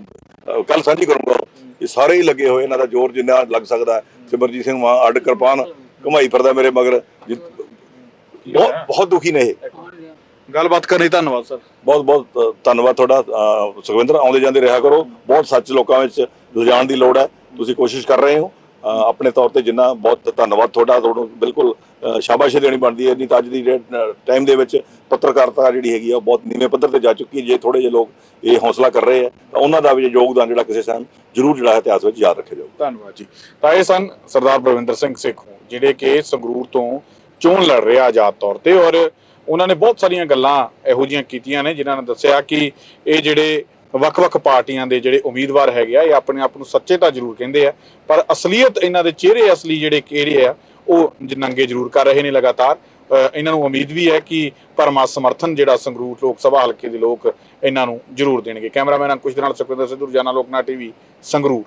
ਕੱਲ ਸਾਂਝੀ ਕਰੂੰਗਾ ਇਹ ਸਾਰੇ ਹੀ ਲੱਗੇ ਹੋਏ ਇਹਨਾਂ ਦਾ ਜ਼ੋਰ ਜਿੰਨਾ ਲੱਗ ਸਕਦਾ ਹੈ। ਸਿਮਰਜੀਤ ਸਿੰਘ ਮਾਨ ਅੱਡ ਕਿਰਪਾਨ ਘੁਮਾਈ ਫਿਰਦਾ ਮੇਰੇ ਮਗਰ। ਜਿ- ਬਹੁਤ ਬਹੁਤ ਦੁਖੀ ਨੇ ਇਹ। ਗੱਲਬਾਤ ਕਰਨ ਲਈ ਧੰਨਵਾਦ ਸਰ। ਬਹੁਤ ਬਹੁਤ ਧੰਨਵਾਦ ਤੁਹਾਡਾ। ਅ, ਸੁਖਵਿੰਦਰ ਆਉਂਦੇ ਜਾਂਦੇ ਰਿਹਾ ਕਰੋ। ਬਹੁਤ ਸੱਚ ਲੋਕਾਂ ਵਿੱਚ ਲਿਜਾਣ ਦੀ ਲੋੜ ਹੈ। ਤੁਸੀਂ ਕੋਸ਼ਿਸ਼ ਕਰ ਰਹੇ ਹੋ। ਅ, ਆਪਣੇ ਤੌਰ ਤੇ ਜਿੰਨਾ ਬਹੁਤ ਧੰਨਵਾਦ ਤੁਹਾਡਾ ਤੁਹਾਨੂੰ ਬਿਲਕੁਲ ਅ, ਸ਼ਾਬਾਸ਼ੀ ਦੇਣੀ ਬਣਦੀ ਹੈ। ਨਹੀਂ ਤਾਂ ਅੱਜ ਦੀ ਟਾਈਮ ਦੇ ਵਿੱਚ ਪੱਤਰਕਾਰਤਾ ਜਿਹੜੀ ਹੈਗੀ ਆ ਉਹ ਬਹੁਤ ਨੀਵੇਂ ਪੱਧਰ ਤੇ ਜਾ ਚੁੱਕੀ ਹੈ। ਜੇ ਥੋੜੇ ਜਿਹੇ ਲੋਕ ਇਹ ਹੌਸਲਾ ਕਰ ਰਹੇ ਆ ਤਾਂ ਉਹਨਾਂ ਦਾ ਵੀ ਯੋਗਦਾਨ ਜਿਹੜਾ ਕਿਸੇ ਟਾਈਮ ਜ਼ਰੂਰ ਜਿਹੜਾ ਹੈ ਇਤਿਹਾਸ ਵਿੱਚ ਯਾਦ ਰੱਖਿਆ ਜਾਊਗਾ। ਧੰਨਵਾਦ ਜੀ। ਤਾਂ ਇਹ ਸਨ ਸਰਦਾਰ ਬਲਵਿੰਦਰ ਸਿੰਘ ਸੇਖੋਂ ਜਿਹੜੇ ਕਿ ਸੰਗਰੂਰ ਤੋਂ ਚੋਣ ਲੜ ਰਿਹਾ ਆਜ਼ਾਦ ਤੌਰ ਤੇ ਔਰ ਉਹਨਾਂ ਨੇ ਬਹੁਤ ਸਾਰੀਆਂ ਗੱਲਾਂ ਇਹੋ ਜੀਆਂ ਕੀਤੀਆਂ ਨੇ, ਜਿਨ੍ਹਾਂ ਨੇ ਦੱਸਿਆ ਕਿ ਇਹ ਜਿਹੜੇ ਵੱਖ-ਵੱਖ ਪਾਰਟੀਆਂ ਦੇ ਜਿਹੜੇ ਉਮੀਦਵਾਰ ਹੈਗੇ ਆ, ਇਹ ਆਪਣੇ ਆਪ ਨੂੰ ਸੱਚੇ ਤਾਂ ਜ਼ਰੂਰ ਕਹਿੰਦੇ ਆ, ਪਰ ਅਸਲੀਅਤ ਇਹਨਾਂ ਦੇ ਚਿਹਰੇ ਅਸਲੀ ਜਿਹੜੇ ਕਿਹੜੇ ਆ, ਉਹ ਨੰਗੇ ਜ਼ਰੂਰ ਕਰ ਰਹੇ ਨੇ ਲਗਾਤਾਰ। ਇਹਨਾਂ ਨੂੰ ਉਮੀਦ ਵੀ ਹੈ ਕਿ ਪਰਮਾ ਸਮਰਥਨ ਜਿਹੜਾ ਸੰਗਰੂਰ ਲੋਕ ਸਭਾ ਹਲਕੇ ਦੇ ਲੋਕ ਇਹਨਾਂ ਨੂੰ ਜ਼ਰੂਰ ਦੇਣਗੇ। ਕੈਮਰਾਮੈਨ ਅੰਕੁਸ਼ ਦੇ ਨਾਲ ਸੁਖਵਿੰਦਰ ਸਿੱਧੂ, ਰੋਜ਼ਾਨਾ ਲੋਕਨਾ ਟੀਵੀ, ਸੰਗਰੂਰ।